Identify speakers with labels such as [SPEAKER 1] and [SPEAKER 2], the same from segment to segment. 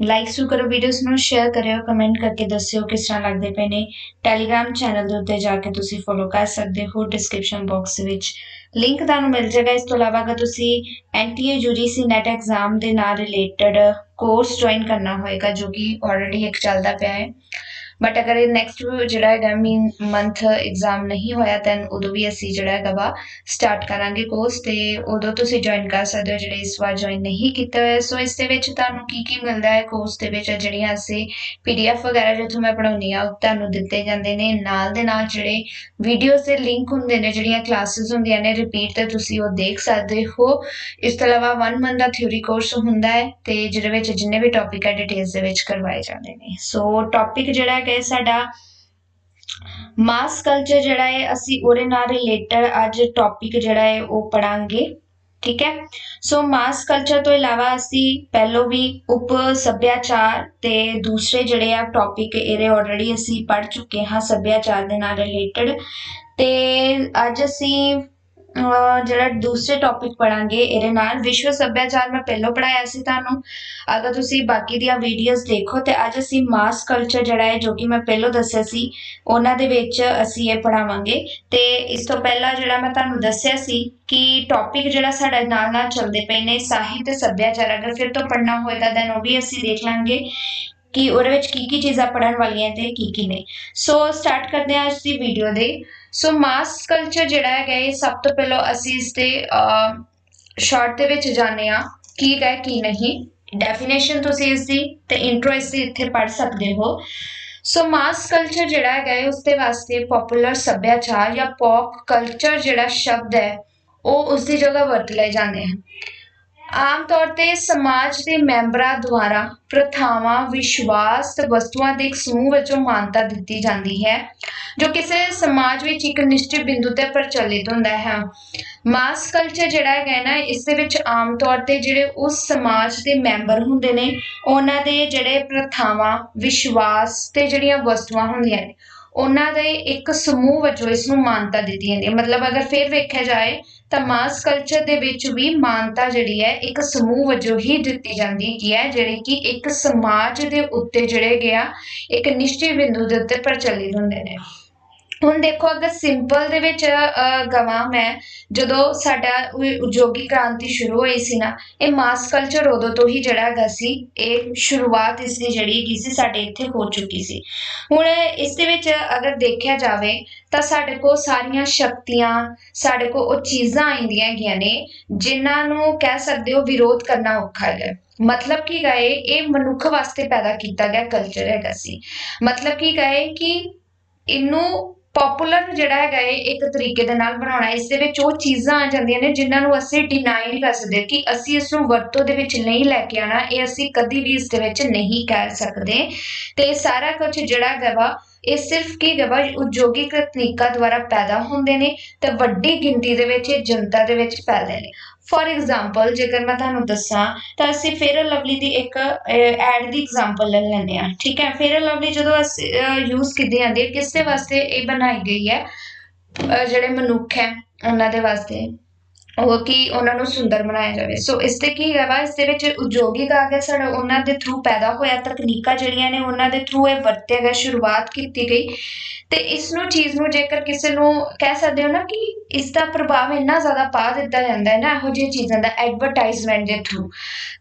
[SPEAKER 1] Like ਸ਼ੁਰੂ ਕਰੋ videos ਨੂੰ ਸ਼ੇਅਰ ਕਰਿਓ ਕਮੈਂਟ ਕਰਕੇ ਦੱਸਿਓ ਕਿਸ ਤਰ੍ਹਾਂ ਲੱਗਦੇ ਪਏ ਨੇ। ਟੈਲੀਗ੍ਰam ਚੈਨਲ ਦੇ ਉੱਤੇ ਜਾ ਕੇ ਤੁਸੀਂ ਫੋਲੋ ਕਰ ਸਕਦੇ ਹੋ ਡਿਸਕ੍ਰਿਪਸ਼ਨ ਬਾਕਸ ਵਿੱਚ। ਲਿੰਕ ਤੁਹਾਨੂੰ ਮਿਲ ਜਾਏਗਾ। ਇਸ ਤੋਂ ਇਲਾਵਾ ਅਗਰ ਤੁਸੀਂ ਐਨਟੀਏ ਯੂਜੀਸੀ ਨੈਟ ਐਗਜ਼ਾਮ ਦੇ ਨਾਲ ਰਿਲੇਟਡ ਕੋਰਸ ਜੁਆਇਨ ਕਰਨਾ ਹੋਏਗਾ, ਜੋ ਕਿ ਆਲਰੇਡੀ ਇੱਕ ਚੱਲਦਾ ਪਿਆ ਹੈ। ਬਟ ਅਗਰ ਇਹ ਨੈਕਸਟ ਜਿਹੜਾ ਹੈਗਾ ਮੀਨ ਮੰਥ ਐਗਜ਼ਾਮ ਨਹੀਂ ਹੋਇਆ ਦੈਨ ਉਦੋਂ ਵੀ ਅਸੀਂ ਜਿਹੜਾ ਹੈਗਾ ਵਾ ਸਟਾਰਟ ਕਰਾਂਗੇ ਕੋਰਸ ਤੇ ਉਦੋਂ ਤੁਸੀਂ ਜੁਆਇਨ ਕਰ ਸਕਦੇ ਹੋ ਜਿਹੜੇ ਇਸ ਵਾਰ ਜੁਆਇਨ ਨਹੀਂ ਕੀਤਾ ਹੋਇਆ। ਸੋ ਇਸ ਦੇ ਵਿੱਚ ਤੁਹਾਨੂੰ ਕੀ ਕੀ ਮਿਲਦਾ ਹੈ ਕੋਰਸ ਦੇ ਵਿੱਚ? ਜਿਹੜੀਆਂ ਅਸੀਂ ਪੀਡੀਐਫ ਵਗੈਰਾ ਜਿੱਥੋਂ ਮੈਂ ਪੜਾਉਣੀ ਆ ਉਹ ਤੁਹਾਨੂੰ ਦਿੱਤੇ ਜਾਂਦੇ ਨੇ। ਨਾਲ ਦੇ ਨਾਲ ਜਿਹੜੇ ਵੀਡੀਓਜ਼ ਦੇ ਲਿੰਕ ਹੁੰਦੇ ਨੇ, ਜਿਹੜੀਆਂ ਕਲਾਸਿਸ ਹੁੰਦੀਆਂ ਨੇ ਰਿਪੀਟ ਤੇ ਤੁਸੀਂ ਉਹ ਦੇਖ ਸਕਦੇ ਹੋ। ਇਸ ਤੋਂ ਇਲਾਵਾ 1 ਮੰਥ ਦਾ ਥਿਊਰੀ ਕੋਰਸ ਹੁੰਦਾ ਹੈ ਤੇ ਜਿਹਦੇ ਵਿੱਚ ਜਿੰਨੇ ਵੀ ਟੌਪਿਕ ਹੈ ਡਿਟੇਲਸ ਦੇ ਵਿੱਚ ਕਰਵਾਏ ਜਾਂਦੇ ਨੇ। ਸੋ ਟੌਪਿਕ ਜਿਹੜਾ ਹੈ ਸਾਡਾ ਮਾਸ ਕਲਚਰ ਜਿਹੜਾ ਹੈ, ਅਸੀਂ ਉਹਦੇ ਨਾਲ ਰਿਲੇਟਡ ਅੱਜ ਟੌਪਿਕ ਜਿਹੜਾ ਹੈ, ਉਹ ਪੜਾਂਗੇ ਠੀਕ ਹੈ? ਸੋ ਮਾਸ ਕਲਚਰ ਤੋਂ ਇਲਾਵਾ ਅਸੀਂ ਪਹਿਲੋ ਵੀ ਉਪ ਸੱਭਿਆਚਾਰ ਤੇ ਦੂਸਰੇ ਜਿਹੜੇ ਆ ਟੌਪਿਕ ਇਹਦੇ ਆਲਰੇਡੀ ਅਸੀਂ ਪੜ ਚੁੱਕੇ ਹਾਂ ਸੱਭਿਆਚਾਰ ਦੇ ਨਾਲ ਰਿਲੇਟਡ ਤੇ ਅੱਜ ਅਸੀਂ ਜਿਹੜਾ ਦੂਸਰੇ ਟੌਪਿਕ ਪੜਾਂਗੇ ਇਹਦੇ ਨਾਲ। ਵਿਸ਼ਵ ਸੱਭਿਆਚਾਰ ਮੈਂ ਪਹਿਲਾਂ ਪੜਾਇਆ ਸੀ ਤੁਹਾਨੂੰ। ਅਗਰ ਤੁਸੀਂ ਬਾਕੀ ਦੀਆਂ ਵੀਡੀਓਜ਼ ਦੇਖੋ ਤੇ ਅੱਜ ਅਸੀਂ ਮਾਸ ਕਲਚਰ ਜਿਹੜਾ ਹੈ, ਜੋ ਕਿ ਮੈਂ ਪਹਿਲਾਂ ਦੱਸਿਆ ਸੀ, ਉਹਨਾਂ ਦੇ ਵਿੱਚ ਅਸੀਂ ਇਹ ਪੜਾਵਾਂਗੇ ਤੇ ਇਸ ਤੋਂ ਪਹਿਲਾਂ ਜਿਹੜਾ ਮੈਂ ਤੁਹਾਨੂੰ ਦੱਸਿਆ ਸੀ ਕਿ ਟੌਪਿਕ ਜਿਹੜਾ ਸਾਡਾ ਨਾਲ ਨਾਲ ਚੱਲਦੇ ਪਏ ਨੇ, ਸਾਹਿਤ ਸੱਭਿਆਚਾਰ। ਅਗਰ ਫਿਰ ਤੋਂ ਪੜਨਾ ਹੋਏ ਤਾਂ ਦੈਨ ਉਹ ਵੀ ਅਸੀਂ ਦੇਖ ਲਾਂਗੇ। ਕਿ ਉਹਦੇ ਵਿੱਚ ਕੀ ਕੀ ਚੀਜ਼ਾਂ ਪੜਨ ਵਾਲੀਆਂ ਤੇ ਕੀ ਕੀ ਨਹੀਂ। ਸੋ ਸਟਾਰਟ ਕਰਦੇ ਹਾਂ ਅੱਜ ਦੀ ਵੀਡੀਓ ਦੇ। ਸੋ ਮਾਸ ਕਲਚਰ ਜਿਹੜਾ ਹੈਗਾ ਇਹ ਸਭ ਤੋਂ ਪਹਿਲਾਂ ਅਸੀਂ ਇਸ ਤੇ ਸ਼ਾਰਟ ਦੇ ਵਿੱਚ ਜਾਣਦੇ ਆ ਕੀ ਹੈ, ਕੀ ਨਹੀਂ। ਡੈਫੀਨੇਸ਼ਨ ਤੁਸੀਂ ਇਸ ਦੀ ਤੇ ਇੰਟਰੋ ਇਸ ਦੀ ਇੱਥੇ ਪੜ ਸਕਦੇ ਹੋ। ਸੋ ਮਾਸ ਕਲਚਰ ਜਿਹੜਾ ਹੈਗਾ ਉਸ ਦੇ ਵਾਸਤੇ ਪਪੂਲਰ ਸੱਭਿਆਚਾਰ ਜਾਂ ਪੌਪ ਕਲਚਰ ਜਿਹੜਾ ਸ਼ਬਦ ਹੈ, ਉਹ ਉਸ ਦੀ ਜਗ੍ਹਾ ਵਰਤ ਲਏ ਜਾਂਦੇ ਹਨ। ਆਮ ਤੌਰ ਤੇ ਸਮਾਜ ਦੇ ਮੈਂਬਰਾਂ ਦੁਆਰਾ ਪ੍ਰਥਾਵਾਂ, ਵਿਸ਼ਵਾਸ ਤੇ ਵਸਤੂਆਂ ਦੇ ਇੱਕ ਸਮੂਹ ਵਜੋਂ ਮਾਨਤਾ ਦਿੱਤੀ ਜਾਂਦੀ ਹੈ, ਜੋ ਕਿਸੇ ਸਮਾਜ ਵਿੱਚ ਇੱਕ ਨਿਸ਼ਚਿਤ ਬਿੰਦੂ ਤੇ ਪ੍ਰਚਲਿਤ ਹੁੰਦਾ ਹੈ। ਮਾਸ ਕਲਚਰ ਜਿਹੜਾ ਹੈ ਨਾ, ਇਸ ਦੇ ਵਿੱਚ ਆਮ ਤੌਰ ਤੇ ਜਿਹੜੇ ਉਸ ਸਮਾਜ ਦੇ ਮੈਂਬਰ ਹੁੰਦੇ ਨੇ, ਉਹਨਾਂ ਦੇ ਜਿਹੜੇ ਪ੍ਰਥਾਵਾਂ, ਵਿਸ਼ਵਾਸ ਤੇ ਜਿਹੜੀਆਂ ਵਸਤੂਆਂ ਹੁੰਦੀਆਂ ਨੇ ਉਹਨਾਂ ਦੇ ਇੱਕ ਸਮੂਹ ਵਜੋਂ ਇਸ ਨੂੰ ਮਾਨਤਾ ਦਿੱਤੀ ਜਾਂਦੀ ਹੈ। ਮਤਲਬ ਅਗਰ ਫਿਰ ਵੇਖਿਆ ਜਾਏ ਤਾਂ ਮਾਸ ਕਲਚਰ ਦੇ ਵਿੱਚ ਵੀ ਮਾਨਤਾ ਜਿਹੜੀ ਹੈ ਇੱਕ ਸਮੂਹ ਵਜੋਂ ਹੀ ਦਿੱਤੀ ਜਾਂਦੀ ਹੈ, ਜਿਹੜੇ ਕਿ ਇੱਕ ਸਮਾਜ ਦੇ ਉੱਤੇ ਜਿਹੜੇ ਗਿਆ ਇੱਕ ਨਿਸ਼ਚਿਤ ਬਿੰਦੂ ਦੇ ਉੱਤੇ ਪ੍ਰਚਲਿਤ ਹੁੰਦੇ ਨੇ। ਹੁਣ ਦੇਖੋ, ਅਗਰ ਸਿੰਪਲ ਦੇ ਵਿੱਚ ਗਵਾ ਮੈਂ, ਜਦੋਂ ਸਾਡਾ ਉਦਯੋਗੀ ਕ੍ਰਾਂਤੀ ਸ਼ੁਰੂ ਹੋਈ ਸੀ ਨਾ, ਇਹ ਮਾਸ ਕਲਚਰ ਉਦੋਂ ਤੋਂ ਹੀ ਜਿਹੜਾ ਹੈਗਾ ਸੀ, ਇਹ ਸ਼ੁਰੂਆਤ ਇਸ ਦੀ ਜਿਹੜੀ ਹੈਗੀ ਸੀ, ਸਾਡੇ ਇੱਥੇ ਹੋ ਚੁੱਕੀ ਸੀ। ਹੁਣ ਇਸ ਦੇ ਵਿੱਚ ਅਗਰ ਦੇਖਿਆ ਜਾਵੇ, ਤਾਂ ਸਾਡੇ ਕੋਲ ਸਾਰੀਆਂ ਸ਼ਕਤੀਆਂ, ਸਾਡੇ ਕੋਲ ਉਹ ਚੀਜ਼ਾਂ ਆਉਂਦੀਆਂ ਹੈਗੀਆਂ ਨੇ, ਜਿਨ੍ਹਾਂ ਨੂੰ ਕਹਿ ਸਕਦੇ ਹੋ ਵਿਰੋਧ ਕਰਨਾ ਔਖਾ ਹੈ। ਮਤਲਬ ਕੀ ਗਏ ਇਹ ਮਨੁੱਖ ਵਾਸਤੇ ਪੈਦਾ ਕੀਤਾ ਗਿਆ ਕਲਚਰ ਹੈਗਾ ਸੀ। ਮਤਲਬ ਕੀ ਗਏ ਕਿ ਇਹਨੂੰ ਪਪੂਲਰ ਜਿਹੜਾ ਹੈਗਾ ਇਹ ਇੱਕ ਤਰੀਕੇ ਦੇ ਨਾਲ ਬਣਾਉਣਾ ਇਸ ਦੇ ਵਿੱਚ ਉਹ ਚੀਜ਼ਾਂ ਆ ਜਾਂਦੀਆਂ ਨੇ ਜਿਨ੍ਹਾਂ ਨੂੰ ਅਸੀਂ ਡਿਨਾਈ ਨਹੀਂ ਕਰ ਸਕਦੇ ਕਿ ਅਸੀਂ ਇਸ ਨੂੰ ਵਰਤੋਂ ਦੇ ਵਿੱਚ ਨਹੀਂ ਲੈ ਕੇ ਆਣਾ ਇਹ ਅਸੀਂ ਕਦੀ ਵੀ ਇਸ ਦੇ ਵਿੱਚ ਨਹੀਂ ਕਰ ਸਕਦੇ। ਤੇ ਸਾਰਾ ਕੁਝ ਜਿਹੜਾ ਹੈਗਾ ਵਾ, ਇਹ ਸਿਰਫ ਕੀ ਗਵਾ ਉਦਯੋਗਿਕ ਤਕਨੀਕਾਂ ਦੁਆਰਾ ਪੈਦਾ ਹੁੰਦੇ ਨੇ ਤੇ ਵੱਡੀ ਗਿਣਤੀ ਦੇ ਵਿੱਚ ਇਹ ਜਨਤਾ ਦੇ ਵਿੱਚ ਫੈਲਦੇ ਨੇ। ਫੋਰ ਐਗਜ਼ਾਮਪਲ ਜੇਕਰ ਮੈਂ ਤੁਹਾਨੂੰ ਦੱਸਾਂ, ਤਾਂ ਅਸੀਂ ਫੇਰ ਲਵਲੀ ਦੀ ਇੱਕ ਐਡ ਦੀ ਐਗਜ਼ਾਮਪਲ ਲੈ ਲੈਂਦੇ ਆ ਠੀਕ ਹੈ? ਫੇਅਰ ਲਵਲੀ ਜਦੋਂ ਅਸੀਂ ਯੂਜ਼ ਕੀਤੀ ਜਾਂਦੀ ਹੈ, ਕਿਸ ਦੇ ਵਾਸਤੇ ਇਹ ਬਣਾਈ ਗਈ ਹੈ ਜਿਹੜੇ ਮਨੁੱਖ ਹੈ, ਉਹਨਾਂ ਦੇ ਵਾਸਤੇ। ਉਹ ਕਿ ਉਹਨਾਂ ਨੂੰ ਸੁੰਦਰ ਬਣਾਇਆ ਜਾਵੇ। ਸੋ ਇਸ ਤੇ ਕੀ ਹੈਗਾ ਇਸ ਦੇ ਵਿੱਚ ਉਦਯੋਗਿਕ ਆ ਗਿਆ ਸਾਡਾ ਉਹਨਾਂ ਦੇ ਥਰੂ ਪੈਦਾ ਹੋਇਆ, ਤਕਨੀਕਾਂ ਜਿਹੜੀਆਂ ਨੇ ਉਹਨਾਂ ਦੇ ਥਰੂ ਇਹ ਵਰਤਿਆ ਗਿਆ, ਸ਼ੁਰੂਆਤ ਕੀਤੀ ਗਈ। ਤੇ ਇਸ ਨੂੰ, ਚੀਜ਼ ਨੂੰ ਜੇਕਰ ਕਿਸੇ ਨੂੰ ਕਹਿ ਸਕਦੇ ਹੋ ਨਾ ਕਿ ਇਸ ਦਾ ਪ੍ਰਭਾਵ ਇੰਨਾ ਜ਼ਿਆਦਾ ਪਾ ਦਿੱਤਾ ਜਾਂਦਾ ਹੈ ਨਾ, ਇਹੋ ਜਿਹੀ ਚੀਜ਼ਾਂ ਦਾ ਐਡਵਰਟਾਈਜ਼ਮੈਂਟ ਦੇ ਥਰੂ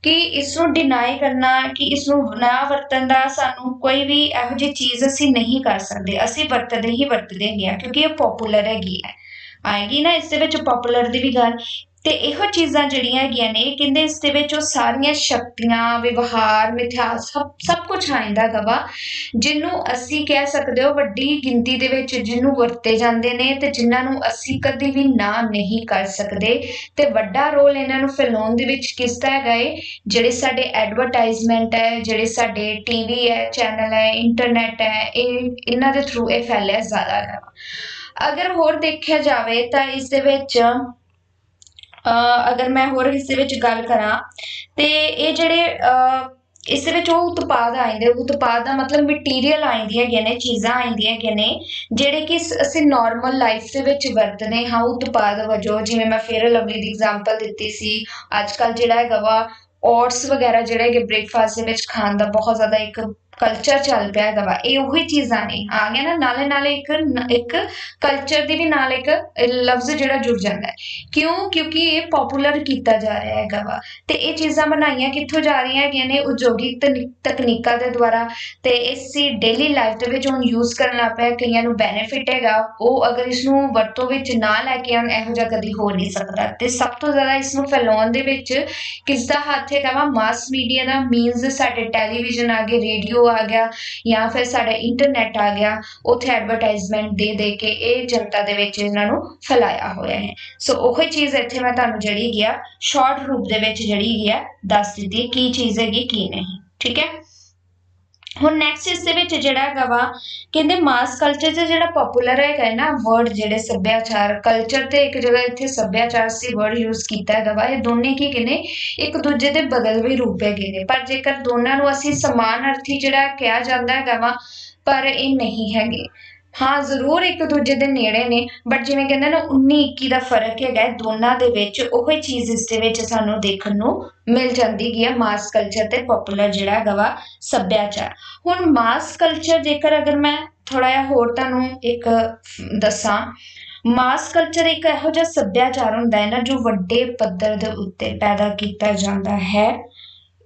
[SPEAKER 1] ਕਿ ਇਸ ਨੂੰ ਡਿਨਾਈ ਕਰਨਾ, ਕਿ ਇਸ ਨੂੰ ਨਾ ਵਰਤਣ ਦਾ ਸਾਨੂੰ ਕੋਈ ਵੀ ਇਹੋ ਜਿਹੀ ਚੀਜ਼ ਅਸੀਂ ਨਹੀਂ ਕਰ ਸਕਦੇ, ਅਸੀਂ ਵਰਤਦੇ ਹੀ ਵਰਤਦੇ ਹਾਂ, ਕਿਉਂਕਿ ਇਹ ਪਪੂਲਰ ਹੈਗੀ ਹੈ। ਆਏਗੀ ਨਾ, ਇਸ ਦੇ ਵਿੱਚ ਪਪੂਲਰ ਦੀ ਵੀ ਗੱਲ। ਤੇ ਇਹੋ ਚੀਜ਼ਾਂ ਜਿਹੜੀਆਂ ਹੈਗੀਆਂ ਨੇ, ਕਹਿੰਦੇ ਇਸ ਦੇ ਵਿੱਚ ਉਹ ਸਾਰੀਆਂ ਸ਼ਕਤੀਆਂ, ਵਿਵਹਾਰ ਮਿਥਿਆਸ ਸਭ ਸਭ ਕੁਝ ਆਇੰਦਾ ਗਵਾ ਜਿਹਨੂੰ ਅਸੀਂ ਕਹਿ ਸਕਦੇ ਹਾਂ ਵੱਡੀ ਗਿਣਤੀ ਦੇ ਵਿੱਚ ਜਿਹਨੂੰ ਵਰਤੇ ਜਾਂਦੇ ਨੇ ਤੇ ਜਿਨ੍ਹਾਂ ਨੂੰ ਅਸੀਂ ਕਦੇ ਵੀ ਨਾ ਨਹੀਂ ਕਰ ਸਕਦੇ। ਤੇ ਵੱਡਾ ਰੋਲ ਇਹਨਾਂ ਨੂੰ ਫੈਲਾਉਣ ਦੇ ਵਿੱਚ ਕਿਸ ਦਾ ਹੈਗਾ ਏ? ਜਿਹੜੇ ਸਾਡੇ ਐਡਵਰਟਾਈਜ਼ਮੈਂਟ ਹੈ, ਜਿਹੜੇ ਸਾਡੇ ਟੀਵੀ ਹੈ ਚੈਨਲ ਹੈ ਇੰਟਰਨੈਟ ਹੈ, ਇਹ ਇਹਨਾਂ ਦੇ ਥਰੂ ਇਹ ਫੈਲਿਆ ਜ਼ਿਆਦਾ ਹੈ ਅਗਰ ਹੋਰ ਦੇਖਿਆ ਜਾਵੇ ਤਾਂ ਇਸ ਦੇ ਵਿੱਚ ਅਗਰ ਮੈਂ ਹੋਰ ਇਸ ਵਿੱਚ ਗੱਲ ਕਰਾਂ, ਤੇ ਇਹ ਜਿਹੜੇ ਇਸ ਦੇ ਵਿੱਚ ਉਹ ਉਤਪਾਦ ਆਉਂਦੇ, ਉਤਪਾਦ ਦਾ ਮਤਲਬ ਮਟੀਰੀਅਲ ਆਉਂਦੀਆਂ ਹੈਗੀਆਂ ਨੇ, ਚੀਜ਼ਾਂ ਆਉਂਦੀਆਂ ਹੈਗੀਆਂ ਨੇ, ਜਿਹੜੇ ਕਿ ਅਸੀਂ ਨਾਰਮਲ ਲਾਈਫ ਦੇ ਵਿੱਚ ਵਰਤਦੇ ਹਾਂ ਉਤਪਾਦ ਵਜੋਂ, ਜਿਵੇਂ ਮੈਂ ਫੇਅਰ ਲਵਲੀ ਦੀ ਐਗਜ਼ਾਮਪਲ ਦਿੱਤੀ ਸੀ, ਅੱਜ ਕੱਲ ਜਿਹੜਾ ਹੈਗਾ ਵਾ ਓਟਸ ਵਗੈਰਾ ਜਿਹੜੇ ਕਿ ਬ੍ਰੇਕਫਾਸਟ ਦੇ ਵਿੱਚ ਖਾਣ ਦਾ ਬਹੁਤ ਜ਼ਿਆਦਾ ਇੱਕ ਕਲਚਰ ਚੱਲ ਪਿਆ ਹੈਗਾ ਵਾ, ਇਹ ਉਹੀ ਚੀਜ਼ਾਂ ਨੇ। ਆ ਗਿਆ ਨਾ, ਨਾਲੇ ਨਾਲੇ ਇੱਕ ਇੱਕ ਕਲਚਰ ਦੀ ਵੀ ਨਾਲ ਇੱਕ ਲਫ਼ਜ਼ ਜਿਹੜਾ ਜੁੜ ਜਾਂਦਾ ਹੈ। ਕਿਉਂ? ਕਿਉਂਕਿ ਇਹ ਪਪੂਲਰ ਕੀਤਾ ਜਾ ਰਿਹਾ ਹੈਗਾ ਵਾ। ਤੇ ਇਹ ਚੀਜ਼ਾਂ ਬਣਾਈਆਂ ਕਿੱਥੋਂ ਜਾ ਰਹੀਆਂ ਹੈਗੀਆਂ ਨੇ? ਉਦਯੋਗਿਕ ਤਕਨੀਕਾਂ ਦੇ ਦੁਆਰਾ। ਤੇ ਇਸੇ ਡੇਲੀ ਲਾਈਫ ਦੇ ਵਿੱਚ ਹੁਣ ਯੂਜ਼ ਕਰਨ ਲੱਗ ਪਿਆ, ਕਈਆਂ ਨੂੰ ਬੈਨੀਫਿਟ ਹੈਗਾ। ਉਹ ਅਗਰ ਇਸ ਨੂੰ ਵਰਤੋਂ ਵਿੱਚ ਨਾ ਲੈ ਕੇ ਆਉਣ, ਇਹੋ ਜਿਹਾ ਕਦੀ ਹੋ ਨਹੀਂ ਸਕਦਾ। ਤੇ ਸਭ ਤੋਂ ਜ਼ਿਆਦਾ ਇਸ ਨੂੰ ਫੈਲਾਉਣ ਦੇ ਵਿੱਚ ਕਿਸ ਦਾ ਹੱਥ ਹੈਗਾ ਵਾ? ਮਾਸ ਮੀਡੀਆ ਦਾ ਮੀਨਸ ਸਾਡੇ ਟੈਲੀਵਿਜ਼ਨ ਆ ਗਏ ਰੇਡੀਓ ਆ ਗਿਆ ਜਾਂ ਫਿਰ ਸਾਡਾ ਇੰਟਰਨੈਟ ਆ ਗਿਆ, ਉੱਥੇ ਐਡਵਰਟਾਈਜ਼ਮੈਂਟ ਦੇ ਦੇ ਕੇ ਇਹ ਜਨਤਾ ਦੇ ਵਿੱਚ ਇਹਨਾਂ ਨੂੰ ਫੈਲਾਇਆ ਹੋਇਆ ਹੈ। ਸੋ ਉਹੀ ਚੀਜ਼ ਇੱਥੇ ਮੈਂ ਤੁਹਾਨੂੰ ਜਿਹੜੀ ਗਿਆ ਸ਼ਾਰਟ ਰੂਪ ਦੇ ਵਿੱਚ ਜਿਹੜੀ ਗਿਆ ਦੱਸ ਦਿੱਤੀ ਕੀ ਚੀਜ਼ ਹੈਗੀ, ਕੀ ਨਹੀਂ। ਠੀਕ ਹੈ? ਹੁਣ ਨੈਕਸਟ ਇਸ ਦੇ ਵਿੱਚ ਜਿਹੜਾ ਹੈਗਾ ਵਾ, ਕਹਿੰਦੇ ਮਾਸ ਕਲਚਰ ਤੇ ਜਿਹੜਾ ਪਪੂਲਰ ਹੈਗਾ ਨਾ ਵਰਡ ਜਿਹੜੇ ਸੱਭਿਆਚਾਰ ਕਲਚਰ ਤੇ ਇੱਕ ਜਗ੍ਹਾ ਇੱਥੇ ਸੱਭਿਆਚਾਰ ਸੀ ਵਰਡ ਯੂਜ਼ ਕੀਤਾ ਹੈਗਾ ਵਾ, ਇਹ ਦੋਨੇ ਕੀ ਕਹਿੰਦੇ, ਇੱਕ ਦੂਜੇ ਦੇ ਬਦਲਵੇਂ ਰੂਪ ਹੈਗੇ ਨੇ, ਪਰ ਜੇਕਰ ਦੋਨਾਂ ਨੂੰ ਅਸੀਂ ਸਮਾਨ ਅਰਥੀ ਜਿਹੜਾ ਕਿਹਾ ਜਾਂਦਾ ਹੈਗਾ ਵਾ, ਪਰ ਇਹ ਨਹੀਂ ਹੈਗੇ। ਹਾਂ, ਜ਼ਰੂਰ ਇੱਕ ਦੂਜੇ ਦੇ ਨੇੜੇ ਨੇ ਬਟ ਜਿਵੇਂ ਕਹਿੰਦੇ ਨਾ 19 21 ਦਾ ਫ਼ਰਕ ਹੈਗਾ ਦੋਨਾਂ ਦੇ ਵਿੱਚ ਉਹ ਹੀ ਚੀਜ਼ ਇਸ ਦੇ ਵਿੱਚ ਸਾਨੂੰ ਦੇਖਣ ਨੂੰ ਮਿਲ ਜਾਂਦੀ ਹੈ ਮਾਸ ਕਲਚਰ ਤੇ ਪਪੂਲਰ ਜਿਹੜਾ ਹੈਗਾ ਸੱਭਿਆਚਾਰ। ਹੁਣ ਮਾਸ ਕਲਚਰ ਜੇਕਰ ਅਗਰ ਮੈਂ ਥੋੜਾ ਜਿਹਾ ਹੋਰ ਤੁਹਾਨੂੰ ਇੱਕ ਦੱਸਾਂ ਮਾਸ ਕਲਚਰ ਇੱਕ ਇਹੋ ਜਿਹਾ ਸੱਭਿਆਚਾਰ ਹੁੰਦਾ ਹੈ ਨਾ, ਜੋ ਵੱਡੇ ਪੱਧਰ ਦੇ ਉੱਤੇ ਪੈਦਾ ਕੀਤਾ ਜਾਂਦਾ ਹੈ,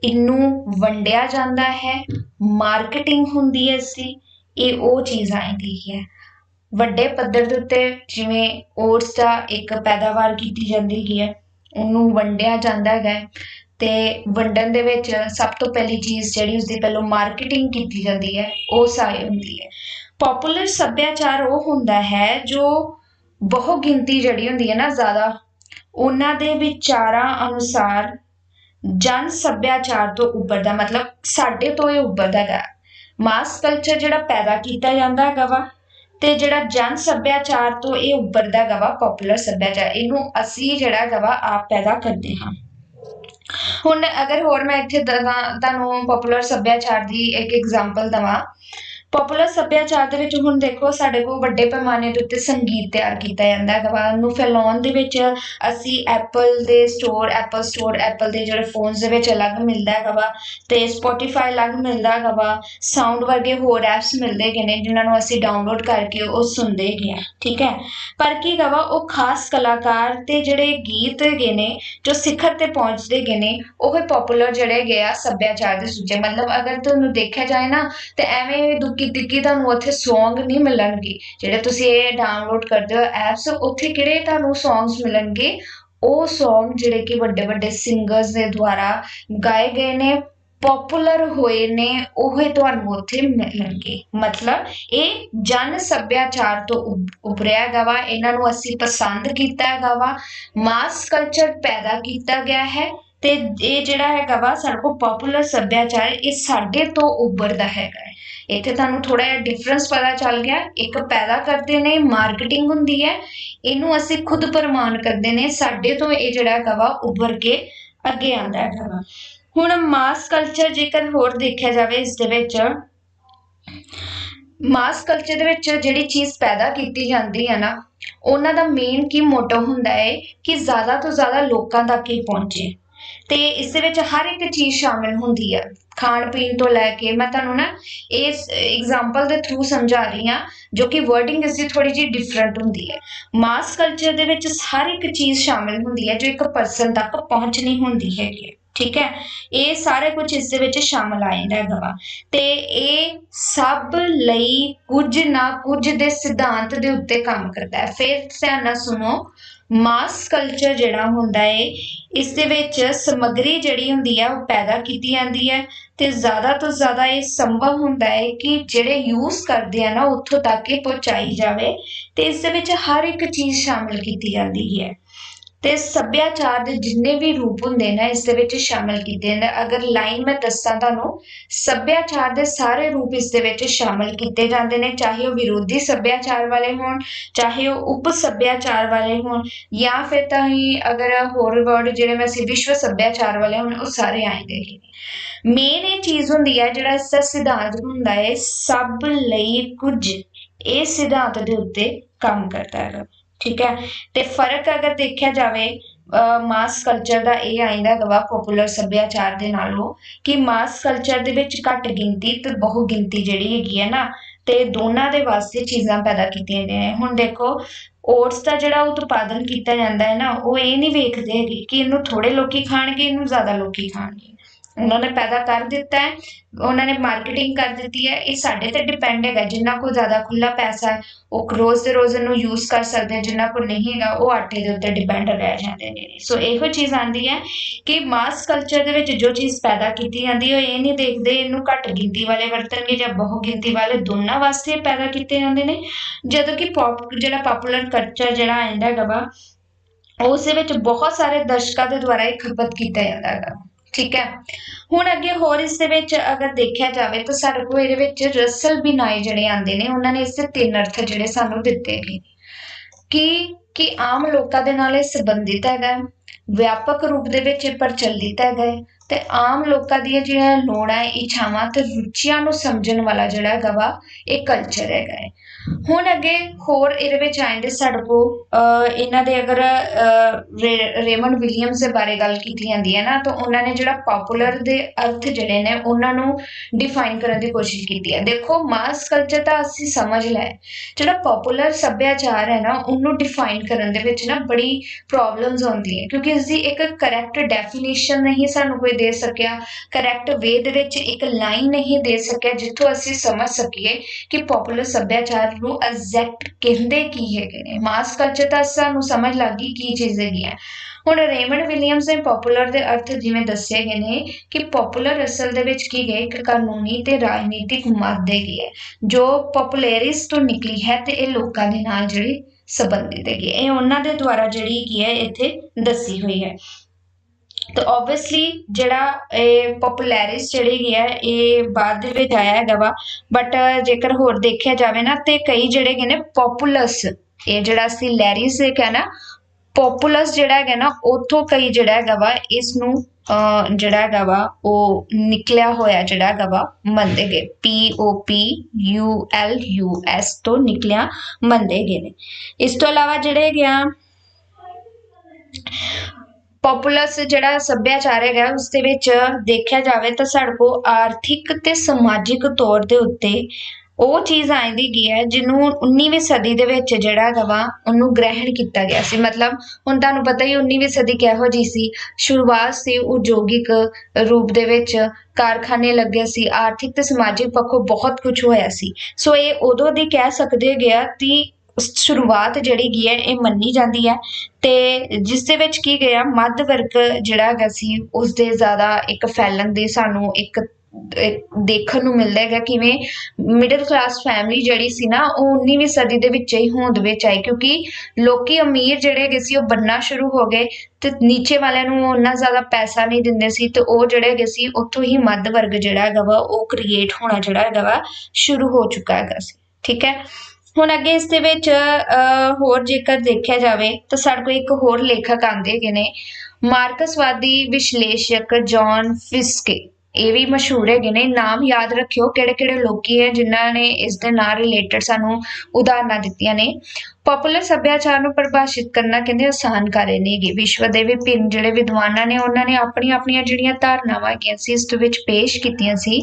[SPEAKER 1] ਇਹਨੂੰ ਵੰਡਿਆ ਜਾਂਦਾ ਹੈ ਮਾਰਕੀਟਿੰਗ ਹੁੰਦੀ ਹੈ ਇਸ ਦੀ ਇਹ ਉਹ ਚੀਜ਼ ਆਂਦੀ ਹੈ ਵੱਡੇ ਪੱਧਰ ਦੇ ਉੱਤੇ ਜਿਵੇਂ ਓਟਸ ਦਾ ਇੱਕ ਪੈਦਾਵਾਰ ਕੀਤੀ ਜਾਂਦੀ ਹੈ, ਉਹਨੂੰ ਵੰਡਿਆ ਜਾਂਦਾ ਹੈ ਤੇ ਵੰਡਣ ਦੇ ਵਿੱਚ ਸਭ ਤੋਂ ਪਹਿਲੀ ਚੀਜ਼ ਜਿਹੜੀ ਉਸਦੀ ਪਹਿਲਾਂ ਮਾਰਕੀਟਿੰਗ ਕੀਤੀ ਜਾਂਦੀ ਹੈ, ਉਹ ਸਾਈ ਹੁੰਦੀ ਹੈ। ਪਪੂਲਰ ਸੱਭਿਆਚਾਰ ਉਹ ਹੁੰਦਾ ਹੈ ਜੋ ਬਹੁ ਗਿਣਤੀ ਜਿਹੜੀ ਹੁੰਦੀ ਹੈ ਨਾ ਜ਼ਿਆਦਾ, ਉਹਨਾਂ ਦੇ ਵਿਚਾਰਾਂ ਅਨੁਸਾਰ ਜਨ ਸੱਭਿਆਚਾਰ ਤੋਂ ਉੱਪਰਦਾ ਮਤਲਬ ਸਾਡੇ ਤੋਂ ਇਹ ਉੱਪਰਦਾ ਹੈਗਾ। ਮਾਸ ਕਲਚਰ ਜਿਹੜਾ ਪੈਦਾ ਕੀਤਾ ਜਾਂਦਾ ਹੈਗਾ ਵਾ ਤੇ ਜਿਹੜਾ ਜਨ ਸੱਭਿਆਚਾਰ ਤੋਂ ਇਹ ਉੱਭਰਦਾ ਹੈਗਾ ਵਾ ਪਪੂਲਰ ਸੱਭਿਆਚਾਰ, ਇਹਨੂੰ ਅਸੀਂ ਜਿਹੜਾ ਹੈਗਾ ਵਾ, ਆਪ ਪੈਦਾ ਕਰਦੇ ਹਾਂ। ਹੁਣ ਅਗਰ ਹੋਰ ਮੈਂ ਇੱਥੇ ਤੁਹਾਨੂੰ ਪਪੂਲਰ ਸੱਭਿਆਚਾਰ ਦੀ ਇੱਕ ਐਗਜ਼ਾਮਪਲ ਦਵਾਂ ਪਪੂਲਰ ਸੱਭਿਆਚਾਰ ਦੇ ਵਿੱਚ ਹੁਣ ਦੇਖੋ, ਸਾਡੇ ਕੋਲ ਵੱਡੇ ਪੈਮਾਨੇ ਦੇ ਉੱਤੇ ਸੰਗੀਤ ਤਿਆਰ ਕੀਤਾ ਜਾਂਦਾ ਹੈਗਾ ਵਾ। ਨੂੰ ਫੈਲਾਉਣ ਦੇ ਵਿੱਚ ਅਸੀਂ ਐਪਲ ਦੇ ਸਟੋਰ ਐਪਲ ਸਟੋਰ ਐਪਲ ਦੇ ਜਿਹੜੇ ਫੋਨਸ ਦੇ ਵਿੱਚ ਅਲੱਗ ਮਿਲਦਾ ਹੈਗਾ ਵਾ ਤੇ ਸਪੋਟੀਫਾਈ ਅਲੱਗ ਮਿਲਦਾ ਹੈਗਾ ਵਾ। ਸਾਊਂਡ ਵਰਗੇ ਹੋਰ ਐਪਸ ਮਿਲਦੇ ਗਏ ਨੇ ਜਿਨ੍ਹਾਂ ਨੂੰ ਅਸੀਂ ਡਾਊਨਲੋਡ ਕਰਕੇ ਉਹ ਸੁਣਦੇ ਹੈਗੇ ਆ, ਠੀਕ ਹੈ? ਪਰ ਕੀ ਹੈਗਾ ਵਾ, ਉਹ ਖਾਸ ਕਲਾਕਾਰ ਤੇ ਜਿਹੜੇ ਗੀਤ ਹੈਗੇ ਨੇ, ਜੋ ਸਿਖਰ ਤੇ ਪਹੁੰਚਦੇ ਗਏ ਨੇ, ਉਹ ਹੀ ਪਪੂਲਰ ਜਿਹੜੇ ਹੈਗੇ ਆ ਸੱਭਿਆਚਾਰ ਦੇ ਸੂਚੇ। ਮਤਲਬ ਅਗਰ ਤੁਹਾਨੂੰ ਦੇਖਿਆ ਜਾਏ ਨਾ, ਤੇ ਐਵੇਂ ਕਿ ਟਿੱਕੀ ਤੁਹਾਨੂੰ ਉੱਥੇ Song ਨਹੀਂ ਮਿਲਣਗੇ। ਜਿਹੜੇ ਤੁਸੀਂ ਇਹ ਡਾਊਨਲੋਡ ਕਰਦੇ ਹੋ ਐਪਸ ਉੱਥੇ ਕਿਹੜੇ ਤੁਹਾਨੂੰ Songs ਮਿਲਣਗੇ? ਉਹ Song ਜਿਹੜੇ ਕਿ ਵੱਡੇ ਵੱਡੇ ਸਿੰਗਰਸ ਦੇ ਦੁਆਰਾ ਗਾਏ ਗਏ ਨੇ ਪਪੂਲਰ ਹੋਏ ਨੇ, ਉਹ ਤੁਹਾਨੂੰ ਉੱਥੇ ਮਿਲਣਗੇ। ਮਤਲਬ ਇਹ ਜਨ ਸੱਭਿਆਚਾਰ ਤੋਂ ਉਭਰਿਆ ਹੈਗਾ ਵਾ। ਇਹਨਾਂ ਨੂੰ ਅਸੀਂ ਪਸੰਦ ਕੀਤਾ ਹੈਗਾ ਵਾ। ਮਾਸ ਕਲਚਰ ਪੈਦਾ ਕੀਤਾ ਗਿਆ ਹੈ ਤੇ ਇਹ ਜਿਹੜਾ ਹੈਗਾ ਵਾ, ਸਾਡੇ ਕੋਲ ਪਪੂਲਰ ਸੱਭਿਆਚਾਰ ਇਹ ਸਾਡੇ ਤੋਂ ਉੱਭਰਦਾ ਹੈਗਾ ਇੱਥੇ ਤੁਹਾਨੂੰ ਥੋੜਾ ਜਿਹਾ ਡਿਫਰੈਂਸ ਪਤਾ ਚੱਲ ਗਿਆ। ਇੱਕ ਪੈਦਾ ਕਰਦੇ ਨੇ ਮਾਰਕੀਟਿੰਗ ਹੁੰਦੀ ਹੈ। ਇਹਨੂੰ ਅਸੀਂ ਖੁਦ ਪ੍ਰਮਾਣ ਕਰਦੇ ਨੇ। ਸਾਡੇ ਤੋਂ ਇਹ ਜਿਹੜਾ ਹੈਗਾ ਉੱਭਰ ਕੇ ਅੱਗੇ ਆਂਦਾ ਹੈਗਾ ਹੁਣ ਮਾਸ ਕਲਚਰ ਜੇਕਰ ਹੋਰ ਦੇਖਿਆ ਜਾਵੇ ਇਸ ਦੇ ਵਿੱਚ ਮਾਸ ਕਲਚਰ ਦੇ ਵਿੱਚ ਜਿਹੜੀ ਚੀਜ਼ ਪੈਦਾ ਕੀਤੀ ਜਾਂਦੀ ਹੈ ਨਾ, ਉਹਨਾਂ ਦਾ ਮੇਨ ਕੀ ਮੋਟੋ ਹੁੰਦਾ ਹੈ ਕਿ ਜ਼ਿਆਦਾ ਤੋਂ ਜ਼ਿਆਦਾ ਲੋਕਾਂ ਤੱਕ ਹੀ ਪਹੁੰਚੇ। ਤੇ ਇਸ ਦੇ ਵਿੱਚ ਹਰ ਇੱਕ ਚੀਜ਼ ਸ਼ਾਮਿਲ ਹੁੰਦੀ ਹੈ ਖਾਣ ਪੀਣ ਤੋਂ ਲੈ ਕੇ ਮੈਂ ਤੁਹਾਨੂੰ ਨਾ ਇਸ ਐਗਜ਼ਾਮਪਲ ਦੇ ਥਰੂ ਸਮਝਾ ਰਹੀ ਹਾਂ, ਜੋ ਕਿ ਵਰਡਿੰਗ ਇਸ ਦੀ ਥੋੜੀ ਜਿਹੀ ਡਿਫਰੈਂਟ ਹੁੰਦੀ ਹੈ। ਮਾਸ ਕਲਚਰ ਦੇ ਵਿੱਚ ਹਰ ਇੱਕ ਚੀਜ਼ ਸ਼ਾਮਿਲ ਹੁੰਦੀ ਹੈ ਜੋ ਇੱਕ ਪਰਸਨ ਤੱਕ ਪਹੁੰਚਣੀ ਹੁੰਦੀ ਹੈਗੀ ਠੀਕ ਹੈ? ਇਹ ਸਾਰੇ ਕੁਝ ਇਸ ਦੇ ਵਿੱਚ ਸ਼ਾਮਲ ਆ ਜਾਂਦਾ ਹੈਗਾ ਤੇ ਇਹ ਸਭ ਲਈ ਕੁਝ ਨਾ ਕੁਝ ਦੇ ਸਿਧਾਂਤ ਦੇ ਉੱਤੇ ਕੰਮ ਕਰਦਾ ਹੈ। ਫਿਰ ਧਿਆਨ ਨਾਲ ਸੁਣੋ। ਮਾਸ ਕਲਚਰ ਜਿਹੜਾ ਹੁੰਦਾ ਹੈ ਇਸ ਦੇ ਵਿੱਚ ਸਮੱਗਰੀ ਜਿਹੜੀ ਹੁੰਦੀ ਹੈ ਉਹ ਪੈਦਾ ਕੀਤੀ ਜਾਂਦੀ ਹੈ ਤੇ ਜ਼ਿਆਦਾ ਤੋਂ ਜ਼ਿਆਦਾ ਇਹ ਸੰਭਵ ਹੁੰਦਾ ਹੈ ਕਿ ਜਿਹੜੇ ਯੂਜ਼ ਕਰਦੇ ਆ ਨਾ, ਉੱਥੋਂ ਤੱਕ ਇਹ ਪਹੁੰਚਾਈ ਜਾਵੇ ਤੇ ਇਸ ਦੇ ਵਿੱਚ ਹਰ ਇੱਕ ਚੀਜ਼ ਸ਼ਾਮਿਲ ਕੀਤੀ ਜਾਂਦੀ ਹੈ। ਤੇ ਸੱਭਿਆਚਾਰ ਦੇ ਜਿੰਨੇ ਵੀ ਰੂਪ ਹੁੰਦੇ ਨੇ, ਇਸ ਦੇ ਵਿੱਚ ਸ਼ਾਮਲ ਕੀਤੇ ਨੇ। ਅਗਰ ਲਾਈਨ ਮੈਂ ਦੱਸਾਂ ਤੁਹਾਨੂੰ, ਸੱਭਿਆਚਾਰ ਦੇ ਸਾਰੇ ਰੂਪ ਇਸ ਦੇ ਵਿੱਚ ਸ਼ਾਮਲ ਕੀਤੇ ਜਾਂਦੇ ਨੇ, ਚਾਹੇ ਉਹ ਵਿਰੋਧੀ ਸੱਭਿਆਚਾਰ ਵਾਲੇ ਹੋਣ, ਚਾਹੇ ਉਹ ਉਪ ਸੱਭਿਆਚਾਰ ਵਾਲੇ ਹੋਣ, ਜਾਂ ਫਿਰ ਤਾਂ ਹੀ ਅਗਰ ਹੋਰ ਵਰਡ ਜਿਹੜੇ ਮੈਂ ਸੀ ਵਿਸ਼ਵ ਸੱਭਿਆਚਾਰ ਵਾਲੇ ਹੋਣ, ਉਹ ਸਾਰੇ ਆਏਂਗੇ ਹੀ ਮੇਨ ਇਹ ਚੀਜ਼ ਹੁੰਦੀ ਹੈ, ਜਿਹੜਾ ਇਸ ਦਾ ਸਿਧਾਂਤ ਹੁੰਦਾ ਹੈ, ਸਭ ਲਈ ਕੁਝ ਇਹ ਸਿਧਾਂਤ ਦੇ ਉੱਤੇ ਕੰਮ ਕਰਦਾ ਹੈ। ਠੀਕ ਹੈ? ਤੇ ਫ਼ਰਕ ਅਗਰ ਦੇਖਿਆ ਜਾਵੇ ਮਾਸ ਕਲਚਰ ਦਾ ਇਹ ਆਇੰਦਾ ਗਵਾ ਪਪੂਲਰ ਸੱਭਿਆਚਾਰ ਦੇ ਨਾਲੋਂ ਕਿ ਮਾਸ ਕਲਚਰ ਦੇ ਵਿੱਚ ਘੱਟ ਗਿਣਤੀ ਤੇ ਬਹੁ ਗਿਣਤੀ ਜਿਹੜੀ ਹੈਗੀ ਹੈ ਨਾ, ਤੇ ਦੋਨਾਂ ਦੇ ਵਾਸਤੇ ਚੀਜ਼ਾਂ ਪੈਦਾ ਕੀਤੀਆਂ ਗਈਆਂ ਹੁਣ ਦੇਖੋ ਓਟਸ ਦਾ ਜਿਹੜਾ ਉਤਪਾਦਨ ਕੀਤਾ ਜਾਂਦਾ ਹੈ ਨਾ, ਉਹ ਇਹ ਨਹੀਂ ਵੇਖਦੇ ਹੈਗੇ ਕਿ ਇਹਨੂੰ ਥੋੜੇ ਲੋਕੀ ਖਾਣਗੇ, ਇਹਨੂੰ ਜ਼ਿਆਦਾ ਲੋਕੀ ਖਾਣਗੇ। ਉਹਨਾਂ ਨੇ ਪੈਦਾ ਕਰ ਦਿੱਤਾ ਹੈ, ਉਹਨਾਂ ਨੇ ਮਾਰਕੀਟਿੰਗ ਕਰ ਦਿੱਤੀ ਹੈ, ਇਹ ਸਾਡੇ ਤੇ ਡਿਪੈਂਡ ਹੈਗਾ, ਜਿੰਨਾ ਕੋ ਜ਼ਿਆਦਾ ਖੁੱਲਾ ਪੈਸਾ ਹੈ, ਉਹ ਰੋਜ਼ ਦੇ ਰੋਜ਼ ਇਹਨੂੰ ਯੂਜ਼ ਕਰ ਸਕਦੇ ਆ, ਜਿੰਨਾ ਕੋ ਨਹੀਂ ਹੈਗਾ, ਉਹ ਆਟੇ ਦੇ ਉੱਤੇ ਡਿਪੈਂਡ ਰਹਿ ਜਾਂਦੇ ਨੇ। ਸੋ ਇਹੋ ਚੀਜ਼ ਆਂਦੀ ਹੈ ਕਿ ਮਾਸ ਕਲਚਰ ਦੇ ਵਿੱਚ ਜੋ ਚੀਜ਼ ਪੈਦਾ ਕੀਤੀ ਜਾਂਦੀ ਹੈ ਇਹ ਨਹੀਂ ਦੇਖਦੇ ਇਹਨੂੰ ਘੱਟ ਗਿਣਤੀ ਵਾਲੇ ਵਰਤਣਗੇ ਜਾਂ ਬਹੁ ਗਿਣਤੀ ਵਾਲੇ, ਦੋਨਾਂ ਵਾਸਤੇ ਪੈਦਾ ਕੀਤੇ ਜਾਂਦੇ ਨੇ। ਜਦੋਂ ਕਿ ਪੌਪ ਜਿਹੜਾ ਪਪੂਲਰ ਕਲਚਰ ਜਿਹੜਾ ਆਂਦਾ ਹੈਗਾ ਵਾ, ਉਸ ਦੇ ਵਿੱਚ ਬਹੁਤ ਸਾਰੇ ਦਰਸ਼ਕਾਂ ਦੇ ਦੁਆਰਾ ਇਹ ਖਪਤ ਕੀਤਾ ਜਾਂਦਾ ਹੈਗਾ। ਠੀਕ ਹੈ। ਹੁਣ ਅੱਗੇ ਹੋਰ ਇਸ ਦੇ ਵਿੱਚ ਅਗਰ ਦੇਖਿਆ ਜਾਵੇ ਤਾਂ ਸਾਡੇ ਕੋਲ ਇਹਦੇ ਵਿੱਚ ਰਸਲ ਬਿਨਾਈ ਜਿਹੜੇ ਆਉਂਦੇ ਨੇ, ਉਹਨਾਂ ਨੇ ਇਸ ਦੇ ਤਿੰਨ ਅਰਥ ਜਿਹੜੇ ਸਾਨੂੰ ਦਿੱਤੇ ਗਏ ਕਿ ਕਿ ਆਮ ਲੋਕਾਂ ਦੇ ਨਾਲ ਇਹ ਸੰਬੰਧਿਤ ਹੈਗਾ ਵਿਆਪਕ ਰੂਪ ਦੇ ਵਿੱਚ ਪ੍ਰਚਲਿਤ ਹੈਗਾ ਤੇ ਆਮ ਲੋਕਾਂ ਦੀਆਂ ਜਿਹੜੀਆਂ ਲੋੜਾਂ, ਇੱਛਾਵਾਂ ਤੇ ਰੁਚੀਆਂ ਨੂੰ ਸਮਝਣ ਵਾਲਾ ਜਿਹੜਾ ਹੈਗਾ ਵਾ, ਇਹ ਕਲਚਰ ਹੈਗਾ ਹੈ। ਹੁਣ ਅੱਗੇ ਹੋਰ ਇਹਦੇ ਵਿੱਚ ਆਉਂਦੇ ਸਾਡੇ ਕੋ ਇਹਨਾਂ ਦੇ ਅਗਰ ਰੇਮਨ ਵਿਲੀਅਮਸ ਦੇ ਬਾਰੇ ਗੱਲ ਕੀਤੀ ਜਾਂਦੀ ਹੈ ਨਾ, ਤਾਂ ਉਹਨਾਂ ਨੇ ਜਿਹੜਾ ਪਪੂਲਰ ਦੇ ਅਰਥ ਜਿਹੜੇ ਨੇ, ਉਹਨਾਂ ਨੂੰ ਡਿਫਾਈਨ ਕਰਨ ਦੀ ਕੋਸ਼ਿਸ਼ ਕੀਤੀ ਹੈ। ਦੇਖੋ ਮਾਸ ਕਲਚਰ ਤਾਂ ਅਸੀਂ ਸਮਝ ਲੈ ਜਿਹੜਾ ਪਪੂਲਰ ਸੱਭਿਆਚਾਰ ਹੈ ਨਾ, ਉਹਨੂੰ ਡਿਫਾਈਨ ਕਰਨ ਦੇ ਵਿੱਚ ਨਾ ਬੜੀ ਪ੍ਰੋਬਲਮਸ ਆਉਂਦੀ ਹੈ, ਕਿਉਂਕਿ ਇਸ ਦੀ ਇੱਕ ਕਰੈਕਟ ਡੈਫੀਨੇਸ਼ਨ ਨਹੀਂ ਸਾਨੂੰ ਕੋਈ ਦੇ ਸਕਿਆ ਕਰੈਕਟ ਵੇ ਦੇ ਵਿੱਚ ਇੱਕ ਲਾਈਨ ਨਹੀਂ ਦੇ ਸਕਿਆ, ਜਿੱਥੋਂ ਅਸੀਂ ਸਮਝ ਸਕੀਏ ਕਿ ਪਪੂਲਰ ਸੱਭਿਆਚਾਰ ਨੂੰ ਐਗਜ਼ੈਕਟ ਕਹਿੰਦੇ ਕੀ ਹੈਗੇ ਨੇ? ਮਾਸ ਕਲਚਰ ਤਾਂ ਸਾਨੂੰ ਸਮਝ ਲੱਗੀ ਕੀ ਚੀਜ਼ ਹੈਗੀ ਹੈ। ਹੁਣ ਰੇਮਨ ਵਿਲੀਅਮਸ ਨੇ ਪਪੂਲਰ ਦੇ ਅਰਥ ਜਿਵੇਂ ਦੱਸੇ ਗਏ ਨੇ ਕਿ ਪਪੂਲਰ ਅਸਲ ਦੇ ਵਿੱਚ ਕੀ ਹੈ ਇੱਕ ਕਾਨੂੰਨੀ ਤੇ ਰਾਜਨੀਤਿਕ ਮੱਦ ਹੈਗੀ ਹੈ, ਜੋ ਪਪੂਲੈਰਿਸ ਤੋਂ ਨਿਕਲੀ ਹੈ ਤੇ ਇਹ ਲੋਕਾਂ ਦੇ ਨਾਲ ਜਿਹੜੀ ਸੰਬੰਧਿਤ ਹੈਗੀ ਇਹ ਉਹਨਾਂ ਦੇ ਦੁਆਰਾ ਜਿਹੜੀ ਕੀ ਹੈ, ਇੱਥੇ ਦੱਸੀ ਹੋਈ ਹੈ। ਤਾਂ ਆਬਵੀਅਸਲੀ ਜਿਹੜਾ ਇਹ ਪਪੂਲੈਰਿਸ ਜਿਹੜੀ ਹੈ ਇਹ ਬਾਅਦ ਦੇ ਵਿੱਚ ਆਇਆ ਹੈਗਾ ਵਾ। ਬਟ ਜੇਕਰ ਹੋਰ ਦੇਖਿਆ ਜਾਵੇ ਨਾ, ਤੇ ਕਈ ਜਿਹੜੇ ਹੈਗੇ ਨੇ ਪਪੂਲਸ ਇਹ ਜਿਹੜਾ ਸੀ ਲੈਰਿਸ ਇਹ ਕਹਿੰਦਾ ਪਪੂਲਸ ਜਿਹੜਾ ਹੈਗਾ ਨਾ, ਉਥੋਂ ਕਈ ਜਿਹੜਾ ਹੈਗਾ ਵਾ ਇਸ ਨੂੰ ਜਿਹੜਾ ਹੈਗਾ ਵਾ, ਉਹ ਨਿਕਲਿਆ ਹੋਇਆ ਜਿਹੜਾ ਹੈਗਾ ਵਾ, ਮੰਨਦੇ ਗਏ। P O P U L U S ਤੋਂ ਨਿਕਲਿਆ, ਮੰਨਦੇ ਗਏ ਨੇ। ਇਸ ਤੋਂ ਇਲਾਵਾ ਜਿਹੜੇ ਗਿਆ ਪਪੂਲਸ ਜਿਹੜਾ ਸੱਭਿਆਚਾਰ ਹੈਗਾ ਉਸ ਦੇ ਵਿੱਚ ਦੇਖਿਆ ਜਾਵੇ ਤਾਂ ਸਾਡੇ ਕੋਲ ਆਰਥਿਕ ਤੇ ਸਮਾਜਿਕ ਤੌਰ ਦੇ ਉੱਤੇ ਉਹ ਚੀਜ਼ ਆਂਦੀ ਗਈ ਹੈ, ਜਿਹਨੂੰ 19ਵੀਂ ਸਦੀ ਦੇ ਵਿੱਚ ਜਿਹੜਾ ਹੈਗਾ ਵਾ, ਉਹਨੂੰ ਗ੍ਰਹਿਣ ਕੀਤਾ ਗਿਆ ਸੀ। ਮਤਲਬ ਹੁਣ ਤੁਹਾਨੂੰ ਪਤਾ ਹੀ 19ਵੀਂ ਸਦੀ ਕਿਹੋ ਜੀ ਸੀ। ਸ਼ੁਰੂਆਤ ਸੀ ਉਦਯੋਗਿਕ ਰੂਪ ਦੇ ਵਿੱਚ, ਕਾਰਖਾਨੇ ਲੱਗੇ ਸੀ, ਆਰਥਿਕ ਤੇ ਸਮਾਜਿਕ ਪੱਖੋਂ ਬਹੁਤ ਕੁਝ ਹੋਇਆ ਸੀ। ਸੋ ਇਹ ਉਦੋਂ ਦੀ ਕਹਿ ਸਕਦੇ ਗਿਆ ਕਿ ਸ਼ੁਰੂਆਤ ਜਿਹੜੀ ਹੈਗੀ ਹੈ, ਇਹ ਮੰਨੀ ਜਾਂਦੀ ਹੈ। ਤੇ ਜਿਸ ਦੇ ਵਿੱਚ ਕੀ ਗਿਆ, ਮੱਧ ਵਰਗ ਜਿਹੜਾ ਹੈਗਾ ਸੀ ਉਸ ਦੇ ਜ਼ਿਆਦਾ ਇੱਕ ਫੈਲਣ ਦੇ ਸਾਨੂੰ ਇੱਕ ਦੇਖਣ ਨੂੰ ਮਿਲਦਾ ਹੈਗਾ। ਕਿਵੇਂ ਮਿਡਲ ਕਲਾਸ ਫੈਮਿਲੀ ਜਿਹੜੀ ਸੀ ਨਾ, ਉਹ 19ਵੀਂ ਸਦੀ ਦੇ ਵਿੱਚ ਹੀ ਹੋਂਦ ਵਿੱਚ ਆਈ। ਕਿਉਂਕਿ ਲੋਕੀ ਅਮੀਰ ਜਿਹੜੇ ਹੈਗੇ ਸੀ, ਉਹ ਬੰਨਾ ਸ਼ੁਰੂ ਹੋ ਗਏ ਤੇ ਨੀਚੇ ਵਾਲਿਆਂ ਨੂੰ ਉਹਨਾਂ ਜ਼ਿਆਦਾ ਪੈਸਾ ਨਹੀਂ ਦਿੰਦੇ ਸੀ ਤੇ ਉਹ ਜਿਹੜੇ ਹੈਗੇ ਸੀ, ਉੱਥੋਂ ਹੀ ਮੱਧ ਵਰਗ ਜਿਹੜਾ ਹੈਗਾ ਵਾ, ਉਹ ਕ੍ਰੀਏਟ ਹੋਣਾ ਜਿਹੜਾ ਹੈਗਾ ਵਾ, ਸ਼ੁਰੂ ਹੋ ਚੁੱਕਾ ਹੈਗਾ ਸੀ। ਠੀਕ ਹੈ? ਹੁਣ ਅੱਗੇ ਇਸ ਦੇ ਵਿੱਚ ਹੋਰ ਜੇਕਰ ਦੇਖਿਆ ਜਾਵੇ, ਤਾਂ ਸਾਡੇ ਕੋਲ ਇੱਕ ਹੋਰ ਲੇਖਕ ਆਉਂਦੇ ਹੈਗੇ ਨੇ। ਮਾਰਕਸਵਾਦੀ ਵਿਸ਼ਲੇਸ਼ਕ ਜੌਨ ਫਿਸਕੇ। ਇਹ ਵੀ ਮਸ਼ਹੂਰ ਹੈਗੇ ਨੇ। ਨਾਮ ਯਾਦ ਰੱਖਿਓ ਕਿਹੜੇ ਕਿਹੜੇ ਲੋਕੀ ਹੈ ਜਿਨ੍ਹਾਂ ਨੇ ਇਸ ਦੇ ਨਾਲ ਰਿਲੇਟਡ ਸਾਨੂੰ ਉਦਾਹਰਨਾਂ ਦਿੱਤੀਆਂ ਨੇ। ਪਪੂਲਰ ਸੱਭਿਆਚਾਰ ਨੂੰ ਪਰਿਭਾਸ਼ਿਤ ਕਰਨਾ ਕਹਿੰਦੇ ਆਸਾਨ ਕਾਰੇ ਨਹੀਂਗੇ ਵਿਸ਼ਵ ਦੇ ਵਿਭਿੰਨ ਜਿਹੜੇ ਵਿਦਵਾਨਾਂ ਨੇ ਉਹਨਾਂ ਨੇ ਆਪਣੀਆਂ ਆਪਣੀਆਂ ਜਿਹੜੀਆਂ ਧਾਰਨਾਵਾਂ ਹੈਗੀਆਂ ਸੀ, ਇਸ ਵਿੱਚ ਪੇਸ਼ ਕੀਤੀਆਂ ਸੀ।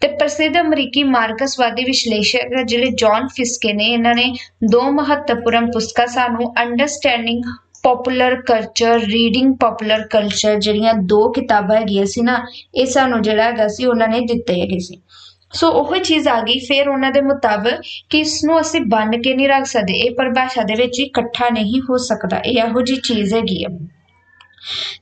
[SPEAKER 1] ਤੇ ਪ੍ਰਸਿੱਧ ਅਮਰੀਕੀ ਮਾਰਕਸਵਾਦੀ ਵਿਸ਼ਲੇਸ਼ਕ ਜਿਹੜੇ ਜੌਨ ਫਿਸਕੇ ਨੇ, ਇਹਨਾਂ ਨੇ ਦੋ ਮਹੱਤਵਪੂਰਨ ਪੁਸਤਕਾਂ ਸਾਨੂੰ understanding popular culture reading popular culture ਜਿਹੜੀਆਂ ਦੋ ਕਿਤਾਬਾਂ ਹੈਗੀਆਂ ਸੀ ਨਾ, ਇਹ ਸਾਨੂੰ ਜਿਹੜਾ ਹੈਗਾ ਸੀ, ਉਹਨਾਂ ਨੇ ਦਿੱਤੇ ਹੈਗੇ ਸੀ। ਸੋ ਉਹ ਚੀਜ਼ ਆ ਗਈ, ਫਿਰ ਉਹਨਾਂ ਦੇ ਮੁਤਾਬਕ ਕਿ ਇਸ ਨੂੰ ਅਸੀਂ ਬੰਨ ਕੇ ਨਹੀਂ ਰੱਖ ਸਕਦੇ, ਇਹ ਪਰਿਭਾਸ਼ਾ ਦੇ ਵਿੱਚ ਇਕੱਠਾ ਨਹੀਂ ਹੋ ਸਕਦਾ, ਇਹ ਇਹੋ ਜੀ ਚੀਜ਼ ਹੈਗੀ ਹੈ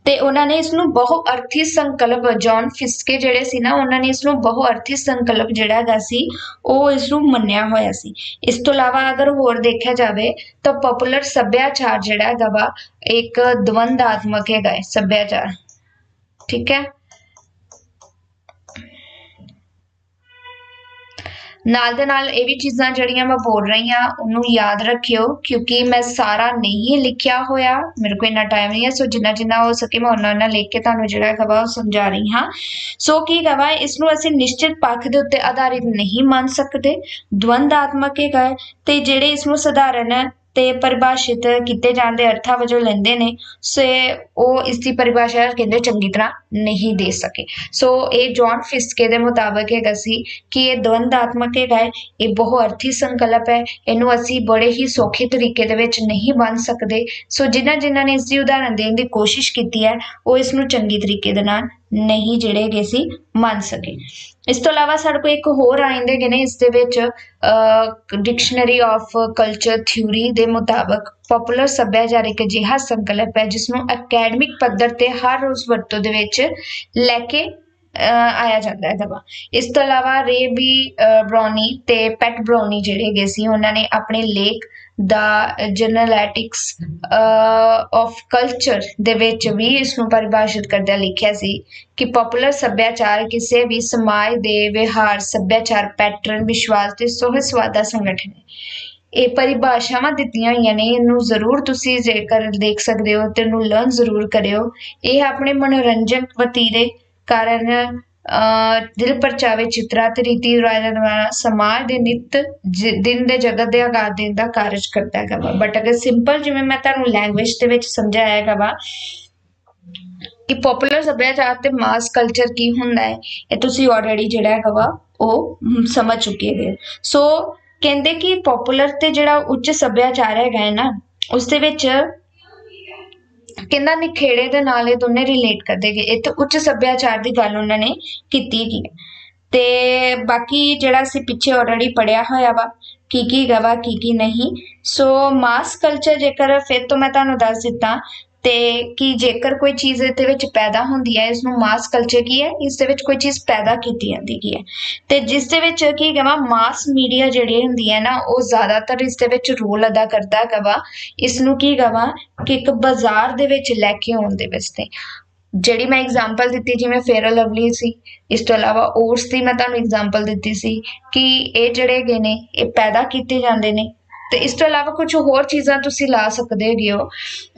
[SPEAKER 1] ਤੇ ਉਹਨਾਂ ਨੇ ਇਸ ਨੂੰ ਬਹੁ ਅਰਥੀ ਸੰਕਲਪ ਜੌਨ ਫਿਸਕੇ ਜਿਹੜੇ ਸੀ ਨਾ, ਉਹਨਾਂ ਨੇ ਇਸ ਨੂੰ ਬਹੁ ਅਰਥੀ ਸੰਕਲਪ ਜਿਹੜਾ ਹੈਗਾ ਸੀ, ਉਹ ਇਸ ਨੂੰ ਮੰਨਿਆ ਹੋਇਆ ਸੀ। ਇਸ ਤੋਂ ਇਲਾਵਾ ਅਗਰ ਹੋਰ ਦੇਖਿਆ ਜਾਵੇ, ਤਾਂ ਪਪੂਲਰ ਸੱਭਿਆਚਾਰ ਜਿਹੜਾ ਹੈਗਾ ਵਾ, ਇੱਕ ਦਵੰਦਾਤਮਕ ਹੈਗਾ ਹੈ, ਸੱਭਿਆਚਾਰ। ਠੀਕ ਹੈ? ਨਾਲ ਦੇ ਨਾਲ ਇਹ ਵੀ ਚੀਜ਼ਾਂ ਜਿਹੜੀਆਂ ਮੈਂ ਬੋਲ ਰਹੀ ਹਾਂ, ਉਹਨੂੰ ਯਾਦ ਰੱਖਿਓ, ਕਿਉਂਕਿ ਮੈਂ ਸਾਰਾ ਨਹੀਂ ਲਿਖਿਆ ਹੋਇਆ, ਮੇਰੇ ਕੋਲ ਇੰਨਾ ਟਾਈਮ ਨਹੀਂ ਹੈ, ਸੋ ਜਿੰਨਾ ਜਿੰਨਾ ਹੋ ਸਕੇ ਮੈਂ ਉਹਨਾਂ ਨਾਲ ਲਿਖ ਕੇ ਤੁਹਾਨੂੰ ਜਿਹੜਾ ਹੈਗਾ ਵਾ ਉਹ ਸਮਝਾ ਰਹੀ ਹਾਂ। ਸੋ ਕੀ ਹੈਗਾ ਵਾ ਇਸ ਨੂੰ ਅਸੀਂ ਨਿਸ਼ਚਿਤ ਪੱਖ ਦੇ ਉੱਤੇ ਆਧਾਰਿਤ ਨਹੀਂ ਮੰਨ ਸਕਦੇ, ਦਵੰਦਾਤਮਕ ਹੈਗਾ ਹੈ, ਤੇ ਜਿਹੜੇ ਇਸ ਨੂੰ ਸਧਾਰਨ ਤੇ ਪਰਿਭਾਸ਼ਿਤ ਕੀਤੇ ਜਾਣ ਦੇ ਅਰਥਾਂ ਵਜੋਂ ਲੈਂਦੇ ਨੇ, ਸੇ ਉਹ ਇਸ ਦੀ ਪਰਿਭਾਸ਼ਾ ਕਹਿੰਦੇ ਚੰਗੀ ਤਰ੍ਹਾਂ ਨਹੀਂ ਦੇ ਸਕੇ। ਸੋ ਇਹ ਜੌਨ ਫਿਸਕੇ ਦੇ ਮੁਤਾਬਕ ਹੈਗਾ ਸੀ ਕਿ ਇਹ ਦਵੰਦਾਤਮਕ ਹੈਗਾ ਹੈ, ਇਹ ਬਹੁ ਅਰਥੀ ਸੰਕਲਪ ਹੈ, ਇਹਨੂੰ ਅਸੀਂ ਬੜੇ ਹੀ ਸੌਖੇ ਤਰੀਕੇ ਦੇ ਵਿੱਚ ਨਹੀਂ ਬਣ ਸਕਦੇ। ਸੋ ਜਿਨ੍ਹਾਂ ਜਿਨ੍ਹਾਂ ਨੇ ਇਸ ਦੀ ਉਦਾਹਰਣ ਦੇਣ ਦੀ ਕੋਸ਼ਿਸ਼ ਕੀਤੀ ਹੈ, ਉਹ ਇਸ ਨੂੰ ਚੰਗੀ ਤਰੀਕੇ ਦੇ ਨਾਲ ਨਹੀਂ ਜਿਹੜੇ ਹੈਗੇ ਸੀ, ਮੰਨ ਸਕੇ। ਇਸ ਤੋਂ ਇਲਾਵਾ ਸਾਡੇ ਕੋਲ ਇੱਕ ਹੋਰ ਆਇੰਦੇ ਹੈਗੇ ਨੇ, ਇਸ ਦੇ ਵਿੱਚ ਡਿਕਸ਼ਨਰੀ ਆਫ ਕਲਚਰ ਥਿਊਰੀ ਦੇ ਮੁਤਾਬਕ ਪਪੂਲਰ ਸੱਭਿਆਚਾਰ ਅਜਿਹਾ ਸੰਕਲਪ ਹੈ ਜਿਸ ਨੂੰ ਅਕੈਡਮਿਕ ਪੱਧਰ ਤੇ ਹਰ ਰੋਜ਼ ਵਰਤੋਂ ਦੇ ਵਿੱਚ ਲੈ ਕੇ ਆਇਆ ਜਾਂਦਾ ਹੈ ਦਵਾ। ਇਸ ਤੋਂ ਇਲਾਵਾ ਰੇ ਬੀ ਬ੍ਰੌਨੀ ਤੇ ਪੈਟ ਬ੍ਰੌਨੀ ਜਿਹੜੇ ਹੈਗੇ ਸੀ, ਉਹਨਾਂ ਨੇ ਆਪਣੇ ਲੇਖ ਦਾ ਜਨਰਲੈਟਿਕਸ ਆਫ ਕਲਚਰ ਦੇ ਵਿੱਚ ਵੀ ਇਸ ਨੂੰ ਪਰਿਭਾਸ਼ਿਤ ਕਰਦਿਆਂ ਲਿਖਿਆ ਸੀ ਕਿ ਪਪੂਲਰ ਸੱਭਿਆਚਾਰ ਕਿਸੇ ਵੀ ਸਮਾਜ ਦੇ ਵਿਹਾਰ ਸੱਭਿਆਚਾਰ ਪੈਟਰਨ ਵਿਸ਼ਵਾਸ ਤੇ ਸੋਹੇ ਸਵਾਦ ਦਾ ਸੰਗਠਨ ਹੈ। ਇਹ ਪਰਿਭਾਸ਼ਾਵਾਂ ਦਿੱਤੀਆਂ ਹੋਈਆਂ ਨੇ, ਇਹਨੂੰ ਜ਼ਰੂਰ ਤੁਸੀਂ ਜੇਕਰ ਦੇਖ ਸਕਦੇ ਹੋ ਤੇ ਇਹਨੂੰ ਲਰਨ ਜ਼ਰੂਰ ਕਰਿਓ। ਇਹ ਆਪਣੇ ਮਨੋਰੰਜਕ ਵਤੀਰੇ ਕਾਰਨ ਦਿਲ ਪਰਚਾਵੇ ਚਿੱਤਰਾਂ ਤੇ ਰੀਤੀ ਰਿਵਾਜਾਂ ਦੁਆਰਾ ਸਮਾਜ ਦੇ ਨਿੱਤ ਜ- ਦਿਨ ਦੇ ਜਗਤ ਦੇ ਆਕਾਰ ਦੇਣ ਦਾ ਕਾਰਜ ਕਰਦਾ ਹੈਗਾ ਵਾ। ਬਟ ਅਗਰ ਸਿੰਪਲ ਜਿਵੇਂ ਮੈਂ ਤੁਹਾਨੂੰ ਲੈਂਗੁਏਜ ਦੇ ਵਿੱਚ ਸਮਝਾਇਆ ਹੈਗਾ ਵਾ ਕਿ ਪਪੂਲਰ ਸੱਭਿਆਚਾਰ ਤੇ ਮਾਸ ਕਲਚਰ ਕੀ ਹੁੰਦਾ ਹੈ, ਇਹ ਤੁਸੀਂ ਆਲਰੇਡੀ ਜਿਹੜਾ ਹੈਗਾ ਵਾ, ਉਹ ਸਮਝ ਚੁੱਕੇ ਹੋ। ਸੋ ਕਹਿੰਦੇ ਕਿ ਪਪੂਲਰ ਤੇ ਜਿਹੜਾ ਉੱਚ ਸੱਭਿਆਚਾਰ ਹੈਗਾ ਹੈ ਨਾ, ਉਸ ਦੇ ਵਿੱਚ ਕਹਿੰਦਾ ਨਿਖੇੜੇ ਦੇ ਨਾਲ ਇਹ ਦੋਨੇ ਰਿਲੇਟ ਕਰਦੇ ਗਏ। ਇਹ ਤੇ ਉੱਚ ਸੱਭਿਆਚਾਰ ਦੀ ਗੱਲ ਉਹਨਾਂ ਨੇ ਕੀਤੀ ਹੈਗੀ ਹੈ। ਤੇ ਬਾਕੀ ਜਿਹੜਾ ਅਸੀਂ ਪਿੱਛੇ ਆਲਰੇਡੀ ਪੜਿਆ ਹੋਇਆ ਵਾ, ਕੀ ਕੀ ਗਵਾ ਕੀ ਕੀ ਨਹੀਂ। ਸੋ ਮਾਸ ਕਲਚਰ ਜੇਕਰ ਫਿਰ ਤੋਂ ਮੈਂ ਤੁਹਾਨੂੰ ਦੱਸ ਦਿੱਤਾ ਤੇ ਕਿ ਜੇਕਰ ਕੋਈ ਚੀਜ਼ ਇਹਦੇ ਵਿੱਚ ਪੈਦਾ ਹੁੰਦੀ ਹੈ ਇਸ ਨੂੰ ਮਾਸ ਕਲਚਰ ਕੀ ਹੈ? ਇਸ ਦੇ ਵਿੱਚ ਕੋਈ ਚੀਜ਼ ਪੈਦਾ ਕੀਤੀ ਜਾਂਦੀ ਕੀ ਹੈ? ਤੇ ਜਿਸ ਦੇ ਵਿੱਚ ਕੀ ਹੈਗਾ ਮਾਸ ਮੀਡੀਆ ਜਿਹੜੀ ਹੁੰਦੀ ਹੈ ਨਾ, ਉਹ ਜ਼ਿਆਦਾਤਰ ਇਸ ਦੇ ਵਿੱਚ ਰੋਲ ਅਦਾ ਕਰਦਾ ਹੈਗਾ ਵਾ ਇਸ ਨੂੰ ਕੀ ਹੈਗਾ ਕਿ ਇੱਕ ਬਾਜ਼ਾਰ ਦੇ ਵਿੱਚ ਲੈ ਕੇ ਆਉਣ ਦੇ ਵਾਸਤੇ। ਜਿਹੜੀ ਮੈਂ ਐਗਜ਼ਾਮਪਲ ਦਿੱਤੀ, ਜਿਵੇਂ ਫੇਅਰ ਲਵਲੀ ਸੀ, ਇਸ ਤੋਂ ਇਲਾਵਾ ਓਟਸ ਦੀ ਮੈਂ ਤੁਹਾਨੂੰ ਐਗਜ਼ਾਮਪਲ ਦਿੱਤੀ ਸੀ, ਕਿ ਇਹ ਜਿਹੜੇ ਹੈਗੇ ਨੇ, ਇਹ ਪੈਦਾ ਕੀਤੇ ਜਾਂਦੇ ਨੇ। ਤੇ ਇਸ ਤੋਂ ਇਲਾਵਾ ਕੁਝ ਹੋਰ ਚੀਜ਼ਾਂ ਤੁਸੀਂ ਲਾ ਸਕਦੇ ਹੈਗੇ ਹੋ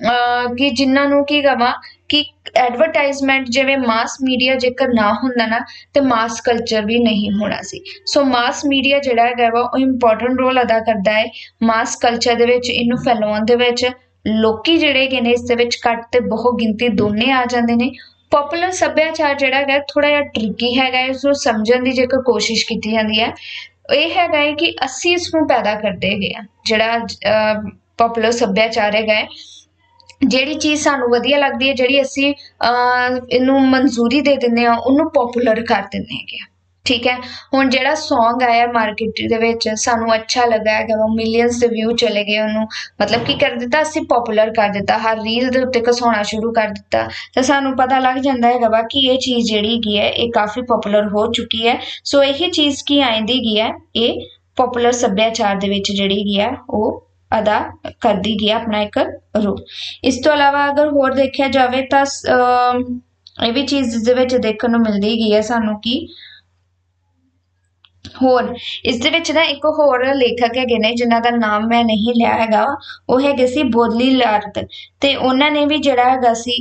[SPEAKER 1] ਅਹ ਕਿ ਜਿਨ੍ਹਾਂ ਨੂੰ ਕੀ ਕਵਾਂ ਕਿ ਐਡਵਰਟਾਈਜ਼ਮੈਂਟ ਜਿਵੇਂ ਮਾਸ ਮੀਡੀਆ ਜੇਕਰ ਨਾ ਹੁੰਦਾ ਨਾ ਤੇ ਮਾਸ ਕਲਚਰ ਵੀ ਨਹੀਂ ਹੋਣਾ ਸੀ। ਸੋ ਮਾਸ ਮੀਡੀਆ ਜਿਹੜਾ ਹੈਗਾ ਵਾ ਉਹ ਇੰਪੋਰਟੈਂਟ ਰੋਲ ਅਦਾ ਕਰਦਾ ਹੈ ਮਾਸ ਕਲਚਰ ਦੇ ਵਿੱਚ ਇਹਨੂੰ ਫੈਲਾਉਣ ਦੇ ਵਿੱਚ। ਲੋਕੀ ਜਿਹੜੇ ਹੈਗੇ ਨੇ ਇਸ ਦੇ ਵਿੱਚ ਘੱਟ ਤੇ ਬਹੁ ਗਿਣਤੀ ਦੋਨੇ ਆ ਜਾਂਦੇ ਨੇ। ਪਪੂਲਰ ਸੱਭਿਆਚਾਰ ਜਿਹੜਾ ਹੈਗਾ ਥੋੜਾ ਜਿਹਾ ਟ੍ਰਿਕੀ ਹੈਗਾ ਹੈ, ਇਸ ਨੂੰ ਸਮਝਣ ਦੀ ਜੇਕਰ ਕੋਸ਼ਿਸ਼ ਕੀਤੀ ਜਾਂਦੀ ਹੈ। ਇਹ ਹੈਗਾ ਹੈ ਕਿ ਅਸੀਂ ਇਸ ਨੂੰ ਪੈਦਾ ਕਰਦੇ ਹੈਗੇ ਆ ਜਿਹੜਾ ਪਪੂਲਰ ਸੱਭਿਆਚਾਰ ਹੈਗਾ ਹੈ ਜਿਹੜੀ ਚੀਜ਼ ਸਾਨੂੰ ਵਧੀਆ ਲੱਗਦੀ ਹੈ ਜਿਹੜੀ ਅਸੀਂ ਅਹ, ਇਹਨੂੰ ਮਨਜ਼ੂਰੀ ਦੇ ਦਿੰਦੇ ਆ ਉਹਨੂੰ ਪਪੂਲਰ ਕਰ ਦਿੰਦੇ ਹੈਗੇ ਆ ਠੀਕ ਹੈ? ਹੁਣ ਜਿਹੜਾ Song ਆਇਆ ਮਾਰਕੀਟ ਦੇ ਵਿੱਚ, ਸਾਨੂੰ ਅੱਛਾ ਲੱਗਾ ਹੈਗਾ ਵਾ ਮਿਲੀਅਨਸ ਦੇ ਵਿਊ ਚਲੇ ਗਏ ਉਹਨੂੰ। ਮਤਲਬ ਕੀ ਕਰ ਦਿੱਤਾ? ਅਸੀਂ ਪਪੂਲਰ ਕਰ ਦਿੱਤਾ। ਹਰ ਰੀਲ ਦੇ ਉੱਤੇ ਘਸਾਉਣਾ ਸ਼ੁਰੂ ਕਰ ਦਿੱਤਾ। ਤਾਂ ਸਾਨੂੰ ਪਤਾ ਲੱਗ ਜਾਂਦਾ ਹੈਗਾ ਵਾ ਕਿ ਇਹ ਚੀਜ਼ ਜਿਹੜੀ ਹੈਗੀ ਹੈ, ਇਹ ਕਾਫੀ ਪਪੂਲਰ ਹੋ ਚੁੱਕੀ ਹੈ। ਸੋ ਇਹ ਚੀਜ਼ ਕੀ ਆਂਦੀ ਹੈਗੀ ਹੈ? ਇਹ ਪਪੂਲਰ ਸੱਭਿਆਚਾਰ ਦੇ ਵਿੱਚ ਜਿਹੜੀ ਹੈਗੀ ਹੈ, ਉਹ ਅਦਾ ਕਰਦੀ ਗਈ ਆਪਣਾ ਇੱਕ ਰੋਲ ਇਸ ਤੋਂ ਇਲਾਵਾ ਅਗਰ ਹੋਰ ਦੇਖਿਆ ਜਾਵੇ ਤਾਂ ਇਹ ਵੀ ਚੀਜ਼ ਦੇ ਵਿੱਚ ਦੇਖਣ ਨੂੰ ਮਿਲਦੀ ਗਈ ਹੈ ਸਾਨੂੰ ਕਿ ਹੋਰ, ਇਸ ਦੇ ਵਿੱਚ ਨਾ ਇੱਕ ਹੋਰ ਲੇਖਕ ਹੈਗੇ ਨੇ ਜਿਨ੍ਹਾਂ ਦਾ ਨਾਮ ਮੈਂ ਨਹੀਂ ਲਿਆ ਹੈਗਾ। ਉਹ ਹੈਗੇ ਸੀ ਬੋਦਲੀ ਲਾਰਤ ਤੇ ਉਹਨਾਂ ਨੇ ਵੀ ਜਿਹੜਾ ਹੈਗਾ ਸੀ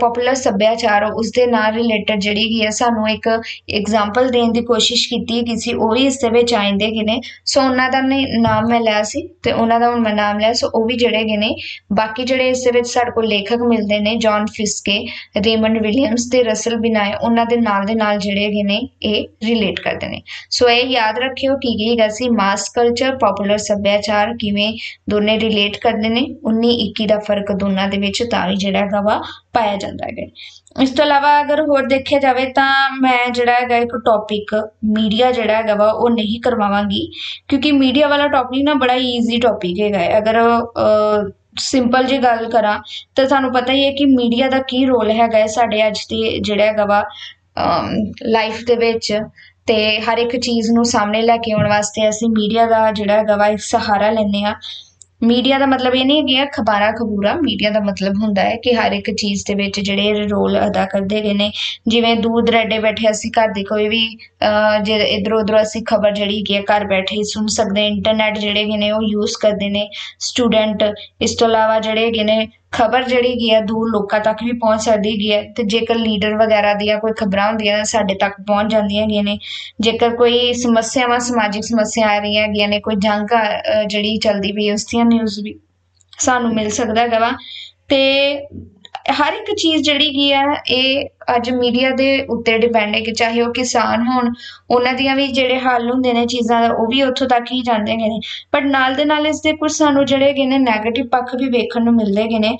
[SPEAKER 1] ਪਪੂਲਰ ਸੱਭਿਆਚਾਰ ਉਸ ਦੇ ਨਾਲ ਰਿਲੇਟਡ ਜਿਹੜੀ ਹੈਗੀ ਹੈ ਸਾਨੂੰ ਇੱਕ ਐਗਜ਼ਾਮਪਲ ਦੇਣ ਦੀ ਕੋਸ਼ਿਸ਼ ਕੀਤੀ ਗਈ ਸੀ, ਉਹ ਵੀ ਇਸ ਦੇ ਵਿੱਚ ਆਉਂਦੇ ਹੈਗੇ ਨੇ। ਸੋ ਉਹਨਾਂ ਦਾ ਨਾਮ ਮੈਂ ਲਿਆ ਸੀ ਤੇ ਉਹਨਾਂ ਦਾ ਹੁਣ ਮੈਂ ਨਾਮ ਲਿਆ ਸੋ ਉਹ ਵੀ ਜਿਹੜੇ ਹੈਗੇ ਨੇ, ਬਾਕੀ ਜਿਹੜੇ ਇਸ ਦੇ ਵਿੱਚ ਸਾਡੇ ਕੋਲ ਲੇਖਕ ਮਿਲਦੇ ਨੇ ਜੌਨ ਫਿਸਕੇ ਰੇਮੰਡ ਵਿਲੀਅਮਸ ਤੇ ਰਸਲ ਬਿਨਾਏ ਉਹਨਾਂ ਦੇ ਨਾਲ ਦੇ ਨਾਲ ਜਿਹੜੇ ਹੈਗੇ ਨੇ, ਇਹ ਰਿਲੇਟ ਕਰਦੇ ਨੇ। ਸੋ ਇਹ ਯਾਦ ਰੱਖਿਓ ਕੀ ਕੀ ਸੀ ਮਾਸ ਕਲਚਰ ਪਪੂਲਰ ਸੱਭਿਆਚਾਰ, ਕਿਵੇਂ ਦੋਨੇ ਰਿਲੇਟ ਕਰਦੇ ਨੇ 19 21 ਦਾ ਫ਼ਰਕ ਦੋਨਾਂ ਦੇ ਵਿੱਚ ਤਾਂ ਵੀ ਜਿਹੜਾ ਹੈਗਾ ਵਾ ਪਾਇਆ ਜਾਂਦਾ ਹੈਗਾ ਇਸ ਤੋਂ ਇਲਾਵਾ ਅਗਰ ਹੋਰ ਦੇਖਿਆ ਜਾਵੇ ਤਾਂ ਮੈਂ ਜਿਹੜਾ ਹੈਗਾ ਇੱਕ ਟੌਪਿਕ ਮੀਡੀਆ ਜਿਹੜਾ ਹੈਗਾ ਵਾ, ਉਹ ਨਹੀਂ ਕਰਵਾਵਾਂਗੀ। ਕਿਉਂਕਿ ਮੀਡੀਆ ਵਾਲਾ ਟੌਪਿਕ ਨਾ ਬੜਾ ਈਜ਼ੀ ਟੌਪਿਕ ਹੈਗਾ ਹੈ। ਅਗਰ ਸਿੰਪਲ ਜੀ ਗੱਲ ਕਰਾਂ, ਤਾਂ ਤੁਹਾਨੂੰ ਪਤਾ ਹੀ ਹੈ ਕਿ ਮੀਡੀਆ ਦਾ ਕੀ ਰੋਲ ਹੈਗਾ ਹੈ ਸਾਡੇ ਅੱਜ ਦੇ ਜਿਹੜਾ ਹੈਗਾ ਵਾ ਲਾਈਫ ਦੇ ਵਿੱਚ। ਤੇ ਹਰ ਇੱਕ ਚੀਜ਼ ਨੂੰ ਸਾਹਮਣੇ ਲੈ ਕੇ ਆਉਣ ਵਾਸਤੇ ਅਸੀਂ ਮੀਡੀਆ ਦਾ ਜਿਹੜਾ ਹੈਗਾ ਵਾ, ਇੱਕ ਸਹਾਰਾ ਲੈਂਦੇ ਆ ਮੀਡੀਆ ਦਾ ਮਤਲਬ ਇਹ ਨਹੀਂ ਕਿ ਖਬਰਾਂ ਖਬੂਰਾ। ਮੀਡੀਆ ਦਾ ਮਤਲਬ ਹੁੰਦਾ ਹੈ ਕਿ ਹਰ ਇੱਕ ਚੀਜ਼ ਦੇ ਵਿੱਚ ਜਿਹੜੇ ਰੋਲ ਅਦਾ ਕਰਦੇ ਗਏ ਨੇ। ਜਿਵੇਂ ਦੂਰ ਦਰਾਡੇ ਬੈਠੇ ਅਸੀਂ ਘਰ ਦੀ ਕੋਈ ਵੀ ਜੇ ਇਧਰੋਂ ਉਧਰੋਂ ਅਸੀਂ ਖਬਰ ਜਿਹੜੀ ਕਿ ਘਰ ਬੈਠੇ ਸੁਣ ਸਕਦੇ ਇੰਟਰਨੈਟ ਜਿਹੜੇ ਹੈਗੇ ਨੇ ਉਹ ਯੂਜ਼ ਕਰਦੇ ਨੇ। ਸਟੂਡੈਂਟ ਇਸ ਤੋਂ ਇਲਾਵਾ ਜਿਹੜੇ ਹੈਗੇ ਨੇ ਖਬਰ ਜਿਹੜੀ ਗਈ ਹੈ ਦੂਰ ਲੋਕਾਂ ਤੱਕ ਵੀ ਪਹੁੰਚ ਸਕਦੀ ਗਈ ਹੈ ਤੇ ਜੇਕਰ ਲੀਡਰ ਵਗੈਰਾ ਦੀਆਂ ਕੋਈ ਖਬਰਾਂ ਹੁੰਦੀਆਂ ਨੇ, ਸਾਡੇ ਤੱਕ ਪਹੁੰਚ ਜਾਂਦੀਆਂ ਹੈਗੀਆਂ ਨੇ। ਜੇਕਰ ਕੋਈ ਸਮੱਸਿਆਵਾਂ, ਸਮਾਜਿਕ ਸਮੱਸਿਆ ਆ ਰਹੀਆਂ ਹੈਗੀਆਂ ਨੇ, ਕੋਈ ਜੰਗ ਜਿਹੜੀ ਚੱਲਦੀ ਪਈ ਉਸ ਦੀਆਂ ਨਿਊਜ਼ ਵੀ ਸਾਨੂੰ ਮਿਲ ਸਕਦਾ ਹੈਗਾ ਵਾ। ਤੇ ਹਰ ਇੱਕ ਚੀਜ਼ ਜਿਹੜੀ ਕੀ ਹੈ, ਇਹ ਅੱਜ ਮੀਡੀਆ ਦੇ ਉੱਤੇ ਡਿਪੈਂਡ ਹੈ ਕਿ ਚਾਹੇ ਉਹ ਕਿਸਾਨ ਹੋਣ, ਉਹਨਾਂ ਦੀਆਂ ਵੀ ਜਿਹੜੇ ਹੱਲ ਹੁੰਦੇ ਨੇ ਚੀਜ਼ਾਂ ਦਾ, ਉਹ ਵੀ ਉੱਥੋਂ ਤੱਕ ਹੀ ਜਾਂਦੇ ਨੇ। ਪਰ ਨਾਲ ਦੇ ਨਾਲ ਇਸ ਦੇ ਕੁਝ ਸਾਨੂੰ ਜਿਹੜੇ ਹੈਗੇ ਨੇ ਨੈਗੇਟਿਵ ਪੱਖ ਵੀ ਵੇਖਣ ਨੂੰ ਮਿਲਦੇ ਹੈਗੇ ਨੇ।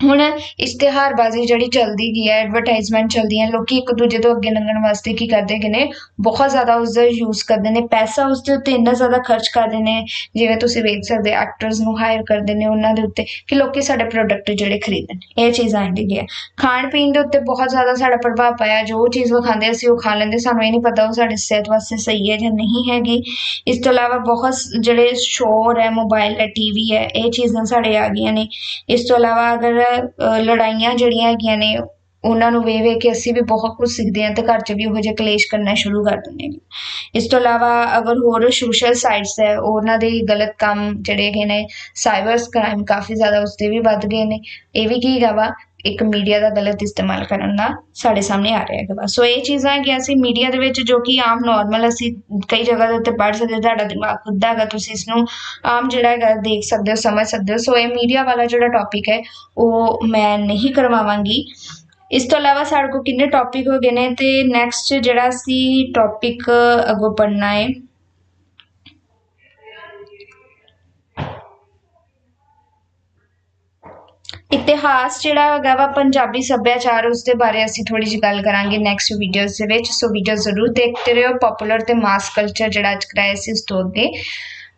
[SPEAKER 1] ਹੁਣ ਇਸ਼ਤਿਹਾਰਬਾਜ਼ੀ ਜਿਹੜੀ ਚੱਲਦੀ ਗਈ ਹੈ ਐਡਵਰਟਾਈਜ਼ਮੈਂਟ ਚਲਦੀਆਂ, ਲੋਕੀ ਇੱਕ ਦੂਜੇ ਤੋਂ ਅੱਗੇ ਲੰਘਣ ਵਾਸਤੇ ਕੀ ਕਰਦੇ ਕਿ ਨੇ? ਬਹੁਤ ਜ਼ਿਆਦਾ ਉਸ ਦਾ ਯੂਜ਼ ਕਰਦੇ ਨੇ, ਪੈਸਾ ਉਸ ਦੇ ਉੱਤੇ ਇੰਨਾ ਜ਼ਿਆਦਾ ਖਰਚ ਕਰਦੇ ਨੇ, ਜਿਵੇਂ ਤੁਸੀਂ ਵੇਖ ਸਕਦੇ ਐਕਟਰਸ ਨੂੰ ਹਾਇਰ ਕਰਦੇ ਨੇ ਉਹਨਾਂ ਦੇ ਉੱਤੇ ਕਿ ਲੋਕੀ ਸਾਡੇ ਪ੍ਰੋਡਕਟ ਜਿਹੜੇ ਖਰੀਦਣ। ਇਹ ਚੀਜ਼ਾਂ ਆਂਦੀ ਗਿਆ ਖਾਣ ਪੀਣ ਦੇ ਉੱਤੇ ਬਹੁਤ ਜ਼ਿਆਦਾ ਸਾਡਾ ਪ੍ਰਭਾਵ ਪਾਇਆ। ਜੋ ਚੀਜ਼ ਉਹ ਖਾਂਦੇ ਅਸੀਂ ਉਹ ਖਾ ਲੈਂਦੇ, ਸਾਨੂੰ ਇਹ ਨਹੀਂ ਪਤਾ ਉਹ ਸਾਡੇ ਸਿਹਤ ਵਾਸਤੇ ਸਹੀ ਹੈ ਜਾਂ ਨਹੀਂ ਹੈਗੀ। ਇਸ ਤੋਂ ਇਲਾਵਾ ਬਹੁਤ ਜਿਹੜੇ ਸ਼ੋਰ ਹੈ ਮੋਬਾਈਲ ਹੈ ਟੀਵੀ ਹੈ, ਇਹ ਚੀਜ਼ਾਂ ਸਾਡੇ ਆ ਗਈਆਂ ਨੇ। ਇਸ ਤੋਂ ਇਲਾਵਾ ਅਗਰ ਲੜਾਈਆਂ ਜਿਹੜੀਆਂ ਹੈਗੀਆਂ ਨੇ, ਉਹਨਾਂ ਨੂੰ ਵੇਖ ਵੇਖ ਕੇ ਅਸੀਂ ਵੀ ਬਹੁਤ ਕੁਝ ਸਿੱਖਦੇ ਹਾਂ ਤੇ ਘਰ 'ਚ ਵੀ ਉਹੋ ਜਿਹਾ ਕਲੇਸ਼ ਕਰਨਾ ਸ਼ੁਰੂ ਕਰ ਦਿੰਦੇ ਨੇ ਇਸ ਤੋਂ ਇਲਾਵਾ ਅਗਰ ਹੋਰ ਸੋਸ਼ਲ ਸਾਈਟਸ ਹੈ, ਉਹਨਾਂ ਦੇ ਗਲਤ ਕੰਮ ਜਿਹੜੇ ਹੈਗੇ ਨੇ ਸਾਈਬਰ ਕ੍ਰਾਈਮ ਕਾਫੀ ਜ਼ਿਆਦਾ ਉਸ ਤੇ ਵੀ ਵੱਧ ਗਏ ਨੇ। ਇਹ ਵੀ ਕੀ ਹੈਗਾ ਵਾ ਇੱਕ ਮੀਡੀਆ ਦਾ ਗਲਤ ਇਸਤੇਮਾਲ ਕਰਨ ਦਾ ਸਾਡੇ ਸਾਹਮਣੇ ਆ ਰਿਹਾ ਹੈਗਾ ਸੋ ਇਹ ਚੀਜ਼ਾਂ ਕਿ ਅਸੀਂ ਮੀਡੀਆ ਦੇ ਵਿੱਚ ਜੋ ਕਿ ਆਮ ਨਾਰਮਲ ਅਸੀਂ ਕਈ ਜਗ੍ਹਾ ਦੇ ਉੱਤੇ ਪੜ੍ਹ ਸਕਦੇ ਤੁਹਾਡਾ ਦਿਮਾਗ ਖੁੱਦਾ ਹੈਗਾ, ਤੁਸੀਂ ਇਸ ਨੂੰ ਆਮ ਜਿਹੜਾ ਹੈਗਾ ਦੇਖ ਸਕਦੇ ਹੋ, ਸਮਝ ਸਕਦੇ ਹੋ। ਸੋ ਇਹ ਮੀਡੀਆ ਵਾਲਾ ਜਿਹੜਾ ਟੌਪਿਕ ਹੈ, ਉਹ ਮੈਂ ਨਹੀਂ ਕਰਵਾਵਾਂਗੀ। ਇਸ ਤੋਂ ਇਲਾਵਾ ਸਾਡੇ ਕੋਲ ਕਿੰਨੇ ਟੌਪਿਕ ਹੋ ਗਏ ਨੇ ਤੇ ਨੈਕਸਟ ਜਿਹੜਾ ਸੀ ਟੌਪਿਕ ਅਗੋ ਪੜਨਾ ਹੈ ਇਤਿਹਾਸ ਜਿਹੜਾ ਹੈਗਾ ਵਾ, ਪੰਜਾਬੀ ਸੱਭਿਆਚਾਰ ਉਸ ਦੇ ਬਾਰੇ ਅਸੀਂ ਥੋੜੀ ਜਿਹੀ ਗੱਲ ਕਰਾਂਗੇ ਨੈਕਸਟ ਵੀਡੀਓਜ਼ ਦੇ ਵਿੱਚ। ਸੋ ਵੀਡੀਓ ਜ਼ਰੂਰ ਦੇਖਦੇ ਰਹੋ ਪਪੂਲਰ ਤੇ ਮਾਸ ਕਲਚਰ ਜਿਹੜਾ ਅੱਜ ਕਰਾਇਆ ਸੀ ਉਸ ਤੋਂ ਅੱਗੇ।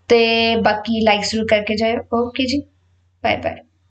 [SPEAKER 1] ਤੇ ਬਾਕੀ ਲਾਈਕ ਜ਼ਰੂਰ ਕਰਕੇ ਜਾਇਓ। ਓਕੇ ਜੀ ਬਾਏ ਬਾਏ